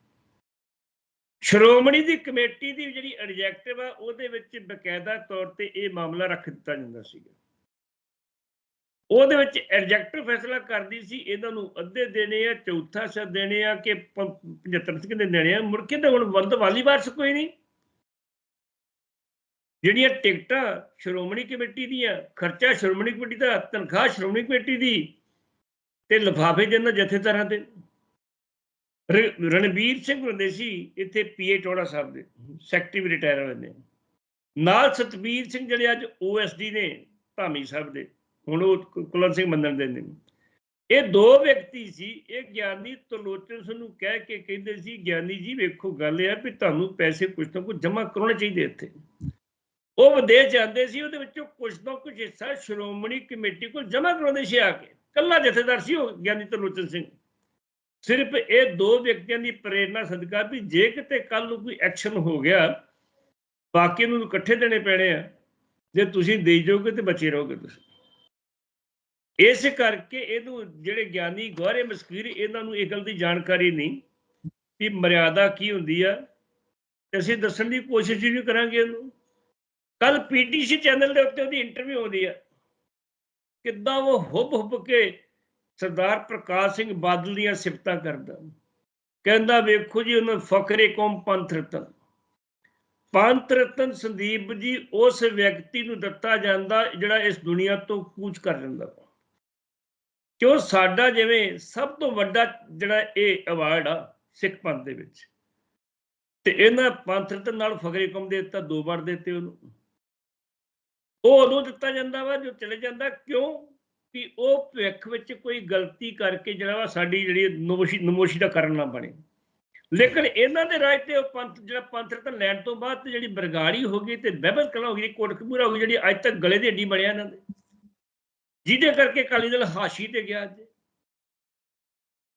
ਸ਼੍ਰੋਮਣੀ ਦੀ ਕਮੇਟੀ ਦੀ ਜਿਹੜੀ ਐਡਜੈਕਟਿਵ ਆ, ਉਹਦੇ ਵਿੱਚ ਬਕਾਇਦਾ ਤੌਰ ਤੇ ਇਹ ਮਾਮਲਾ ਰੱਖ ਦਿੱਤਾ ਜਾਂਦਾ ਸੀਗਾ। ਉਹਦੇ ਵਿੱਚ ਐਡਜੈਕਟਿਵ ਫੈਸਲਾ ਕਰਦੀ ਸੀ, ਇਹਨਾਂ ਨੂੰ ਅੱਧੇ ਦੇਣੇ ਆ, ਚੌਥਾ ਹਿੱਸਾ ਦੇਣੇ ਆ, ਕਿ 75 ਕਿੰਨੇ ਦੇਣੇ ਆ, ਮੁੜ ਕੇ ਤਾਂ ਹੁਣ ਵੰਦ ਵਾਲੀ ਵਾਰਸ ਕੋਈ ਨਹੀਂ। ਜਿਹੜੀਆਂ ਟਿਕਟਾਂ ਸ਼੍ਰੋਮਣੀ ਕਮੇਟੀ ਦੀਆਂ, ਖਰਚਾ ਸ਼੍ਰੋਮਣੀ ਕਮੇਟੀ ਦਾ, ਤਨਖਾਹ ਸ਼੍ਰੋਮਣੀ ਕਮੇਟੀ ਦੀ ਤੇ ਲਿਫਾਫੇ ਜਿਹਨਾਂ ਜਥੇਦਾਰਾਂ ਦੇ। ਰ- ਰਣਬੀਰ ਸਿੰਘ ਹੁੰਦੇ ਇੱਥੇ ਪੀਏ ਟੋੜਾ ਸਾਹਿਬ ਦੇ, ਸੈਕਟਰੀ ਵੀ ਰਿਟਾਇਰ ਹੋਏ ਨੇ। ਨਾਲ ਸਤਬੀਰ ਸਿੰਘ ਜਿਹੜੇ ਅੱਜ ਓਐਸਡੀ ਨੇ, ਧਾਮੀ ਸਾਹਿਬ ਦੇ, ਹੁਣ ਉਹ ਕੁ- ਸਿੰਘ ਮੰਨਣ ਦੇ ਨੇ। ਇਹ ਦੋ ਵਿਅਕਤੀ ਸੀ, ਇਹ ਗਿਆਨੀ ਤਲੋਚਨ ਸਿੰਘ ਨੂੰ ਕਹਿ ਕੇ ਕਹਿੰਦੇ ਸੀ, ਗਿਆਨੀ ਜੀ ਵੇਖੋ ਗੱਲ ਇਹ ਆ ਵੀ ਤੁਹਾਨੂੰ ਪੈਸੇ ਕੁਝ ਨਾ ਕੁਝ ਜਮ੍ਹਾਂ ਕਰਾਉਣੇ ਚਾਹੀਦੇ ਇੱਥੇ। ਉਹ ਵਿਦੇਸ਼ ਜਾਂਦੇ ਸੀ, ਉਹਦੇ ਵਿੱਚੋਂ ਕੁਝ ਨਾ ਕੁਝ ਹਿੱਸਾ ਸ਼੍ਰੋਮਣੀ ਕਮੇਟੀ ਕੋਲ ਜਮ੍ਹਾਂ ਕਰਾਉਂਦੇ ਸੀ ਆ ਕੇ। ਕੱਲਾ ਜਥੇਦਾਰ ਸੀ ਉਹ, ਗਿਆਨੀ ਤਰਲੋਚਨ ਸਿੰਘ। ਸਿਰਫ ਇਹ ਦੋ ਵਿਅਕਤੀਆਂ ਦੀ ਪ੍ਰੇਰਣਾ ਸਦਕਾ ਵੀ ਜੇ ਕਿਤੇ ਕੱਲ ਨੂੰ ਕੋਈ ਐਕਸ਼ਨ ਹੋ ਗਿਆ, ਬਾਕੀ ਨੂੰ ਇਕੱਠੇ ਦੇਣੇ ਪੈਣੇ ਆ। ਜੇ ਤੁਸੀਂ ਦੇਈ ਜਾਓਗੇ ਤੇ ਬਚੇ ਰਹੋਗੇ ਤੁਸੀਂ। ਇਸ ਕਰਕੇ ਇਹਨੂੰ ਜਿਹੜੇ ਗਿਆਨੀ ਗੌਰੇ ਮਸਕੀਰ ਇਹਨਾਂ ਨੂੰ ਇਹ ਗੱਲ ਦੀ ਜਾਣਕਾਰੀ ਨਹੀਂ ਕਿ ਮਰਿਆਦਾ ਕੀ ਹੁੰਦੀ ਆ। ਤੇ ਅਸੀਂ ਦੱਸਣ ਦੀ ਕੋਸ਼ਿਸ਼ ਵੀ ਕਰਾਂਗੇ ਇਹਨੂੰ। ਕੱਲ ਪੀਟੀਸੀ ਚੈਨਲ ਦੇ ਉੱਤੇ ਉਹਦੀ ਇੰਟਰਵਿਊ ਆਉਂਦੀ ਹੈ ਕਿੱਦਾਂ ਉਹ ਹੁਬ ਹੁਬ ਕੇ ਸਰਦਾਰ ਪ੍ਰਕਾਸ਼ ਸਿੰਘ ਬਾਦਲ ਦੀਆਂ ਸਿਫਤਾਂ ਕਰਦਾ। ਕਹਿੰਦਾ, ਵੇਖੋ ਜੀ, ਉਹਨਾਂ ਫਕਰੇ ਕੌਮ ਪੰਥ ਰਤਨ। ਪੰਥ ਰਤਨ ਸੰਦੀਪ ਜੀ ਉਸ ਵਿਅਕਤੀ ਨੂੰ ਦਿੱਤਾ ਜਾਂਦਾ ਜਿਹੜਾ ਇਸ ਦੁਨੀਆ ਤੋਂ ਕੂਚ ਕਰ ਜਾਂਦਾ ਕਿਉਂ? ਸਾਡਾ ਜਿਵੇਂ ਸਭ ਤੋਂ ਵੱਡਾ ਜਿਹੜਾ ਇਹ ਅਵਾਰਡ ਆ ਸਿੱਖ ਪੰਥ ਦੇ ਵਿੱਚ। ਤੇ ਇਹਨਾਂ ਪੰਥ ਰਤਨ ਨਾਲ ਫਕਰੇ ਕੌਮ ਦੇ ਦਿੱਤਾ, ਦੋ ਵਾਰ ਦਿੱਤੇ ਉਹਨੂੰ। ਉਹ ਉਦੋਂ ਦਿੱਤਾ ਜਾਂਦਾ ਵਾ, ਜੋ ਚਲੇ ਜਾਂਦਾ, ਕਿਉਂ? ਕਿ ਉਹ ਭਵਿੱਖ ਵਿੱਚ ਕੋਈ ਗਲਤੀ ਕਰਕੇ ਜਿਹੜਾ ਵਾ ਸਾਡੀ ਜਿਹੜੀ ਨਮੋਸ਼ੀ ਨਮੋਸ਼ੀ ਦਾ ਕਾਰਨ ਨਾ ਬਣੇ। ਲੇਕਿਨ ਇਹਨਾਂ ਦੇ ਰਾਜ ਤੇ ਉਹ ਪੰਥ, ਜਿਹੜਾ ਪੰਥ ਰਤਨ ਲੈਣ ਤੋਂ ਬਾਅਦ ਤੇ ਜਿਹੜੀ ਬਰਗਾੜੀ ਹੋ ਗਈ ਤੇ ਬਹਿਬਲ ਕਲਾ ਹੋ ਗਈ ਕੋਟਕਪੂਰਾ ਹੋ ਗਈ, ਜਿਹੜੀ ਅੱਜ ਤੱਕ ਗਲੇ ਦੀ ਹੱਡੀ ਬਣਿਆ ਇਹਨਾਂ ਦੇ। ਜਿਹਦੇ ਕਰਕੇ ਅਕਾਲੀ ਦਲ ਹਾਸ਼ੀ ਤੇ ਗਿਆ ਅੱਜ।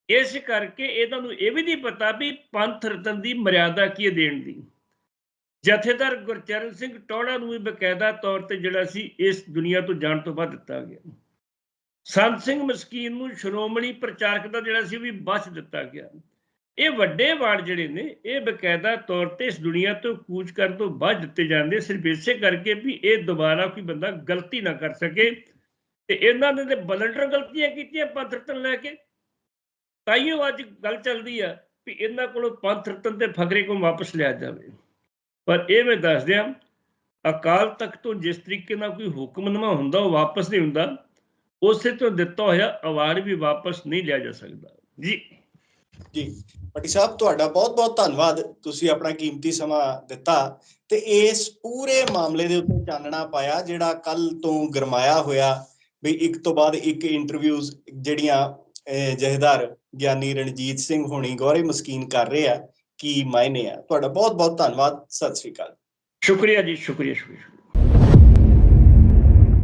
ਇਸ ਕਰਕੇ ਇਹਨਾਂ ਨੂੰ ਇਹ ਵੀ ਨਹੀਂ ਪਤਾ ਵੀ ਪੰਥ ਰਤਨ ਦੀ ਮਰਿਆਦਾ ਕੀ ਹੈ ਦੇਣ ਦੀ। ਜਥੇਦਾਰ ਗੁਰਚਰਨ ਸਿੰਘ ਟੋੜਾ ਨੂੰ ਵੀ ਬਕਾਇਦਾ ਤੌਰ ਤੇ ਜਿਹੜਾ ਸੀ ਇਸ ਦੁਨੀਆ ਤੋਂ ਜਾਣ ਤੋਂ ਬਾਅਦ ਦਿੱਤਾ ਗਿਆ। ਸੰਤ ਸਿੰਘ ਮਸਕੀਨ ਨੂੰ ਸ਼੍ਰੋਮਣੀ ਪ੍ਰਚਾਰਕ ਦਾ ਜਿਹੜਾ ਸੀ ਵੀ ਬਚ ਦਿੱਤਾ ਗਿਆ। ਇਹ ਵੱਡੇ ਵਾਰਡ ਜਿਹੜੇ ਨੇ, ਇਹ ਬਕਾਇਦਾ ਤੌਰ ਤੇ ਇਸ ਦੁਨੀਆ ਤੋਂ ਕੂਚ ਕਰਨ ਤੋਂ ਬਾਅਦ ਦਿੱਤੇ ਜਾਂਦੇ, ਸਿਰਫ ਇਸੇ ਕਰਕੇ ਵੀ ਇਹ ਦੁਬਾਰਾ ਕੋਈ ਬੰਦਾ ਗਲਤੀ ਨਾ ਕਰ ਸਕੇ ਤੇ ਇਹਨਾਂ ਨੇ ਤੇ ਬਲੰਡਰ ਗਲਤੀਆਂ ਕੀਤੀਆਂ ਪੰਥ ਰਤਨ ਲੈ ਕੇ। ਤਾਈਓ ਅੱਜ ਗੱਲ ਚੱਲਦੀ ਆ ਵੀ ਇਹਨਾਂ ਕੋਲੋਂ ਪੰਥ ਰਤਨ ਤੇ ਫਕਰੇ ਕੋ ਵਾਪਸ ਲਿਆ ਜਾਵੇ। ਪਰ ਇਹ ਮੈਂ ਦੱਸ ਦਿਆਂ ਅਕਾਲ ਤਖਤ ਤੋਂ ਜਿਸ ਤਰੀਕੇ ਨਾਲ ਕੋਈ ਹੁਕਮਨਾਮਾ ਹੁੰਦਾ ਉਹ ਵਾਪਸ ਨਹੀਂ ਹੁੰਦਾ ਉਸੇ ਤੋਂ ਦਿੱਤਾ ਹੋਇਆ ਅਵਾਰਡ ਵੀ ਵਾਪਸ ਨਹੀਂ ਲਿਆ ਜਾ ਸਕਦਾ। ਜੀ। ਜੀ। ਪੱਟੀ ਸਾਹਿਬ ਤੁਹਾਡਾ ਬਹੁਤ-ਬਹੁਤ ਧੰਨਵਾਦ। ਤੁਸੀਂ ਆਪਣਾ ਕੀਮਤੀ ਸਮਾਂ ਦਿੱਤਾ ਤੇ ਇਸ ਪੂਰੇ ਮਾਮਲੇ ਦੇ ਉੱਤੇ ਚਾਨਣਾ ਪਾਇਆ ਜਿਹੜਾ ਕੱਲ ਤੋਂ ਗਰਮਾਇਆ ਹੋਇਆ ਵੀ ਇੱਕ ਤੋਂ ਬਾਅਦ ਇੱਕ ਇੰਟਰਵਿਊਜ਼ ਜਿਹੜੀਆਂ ਅਹ, ਜਥੇਦਾਰ ਗਿਆਨੀ ਰਣਜੀਤ ਸਿੰਘ ਹੋਣੀ ਗੌਰੇ ਮਸਕੀਨ ਕਰ ਰਹੇ ਆ ਕੀ ਮਾਇਨੇ ਆ? ਤੁਹਾਡਾ ਬਹੁਤ-ਬਹੁਤ ਧੰਨਵਾਦ। ਸਤਿ ਸ੍ਰੀ ਅਕਾਲ। ਸ਼ੁਕਰੀਆ ਜੀ ਸ਼ੁਕਰੀਆ ਸ਼ੁਕਰੀਆ।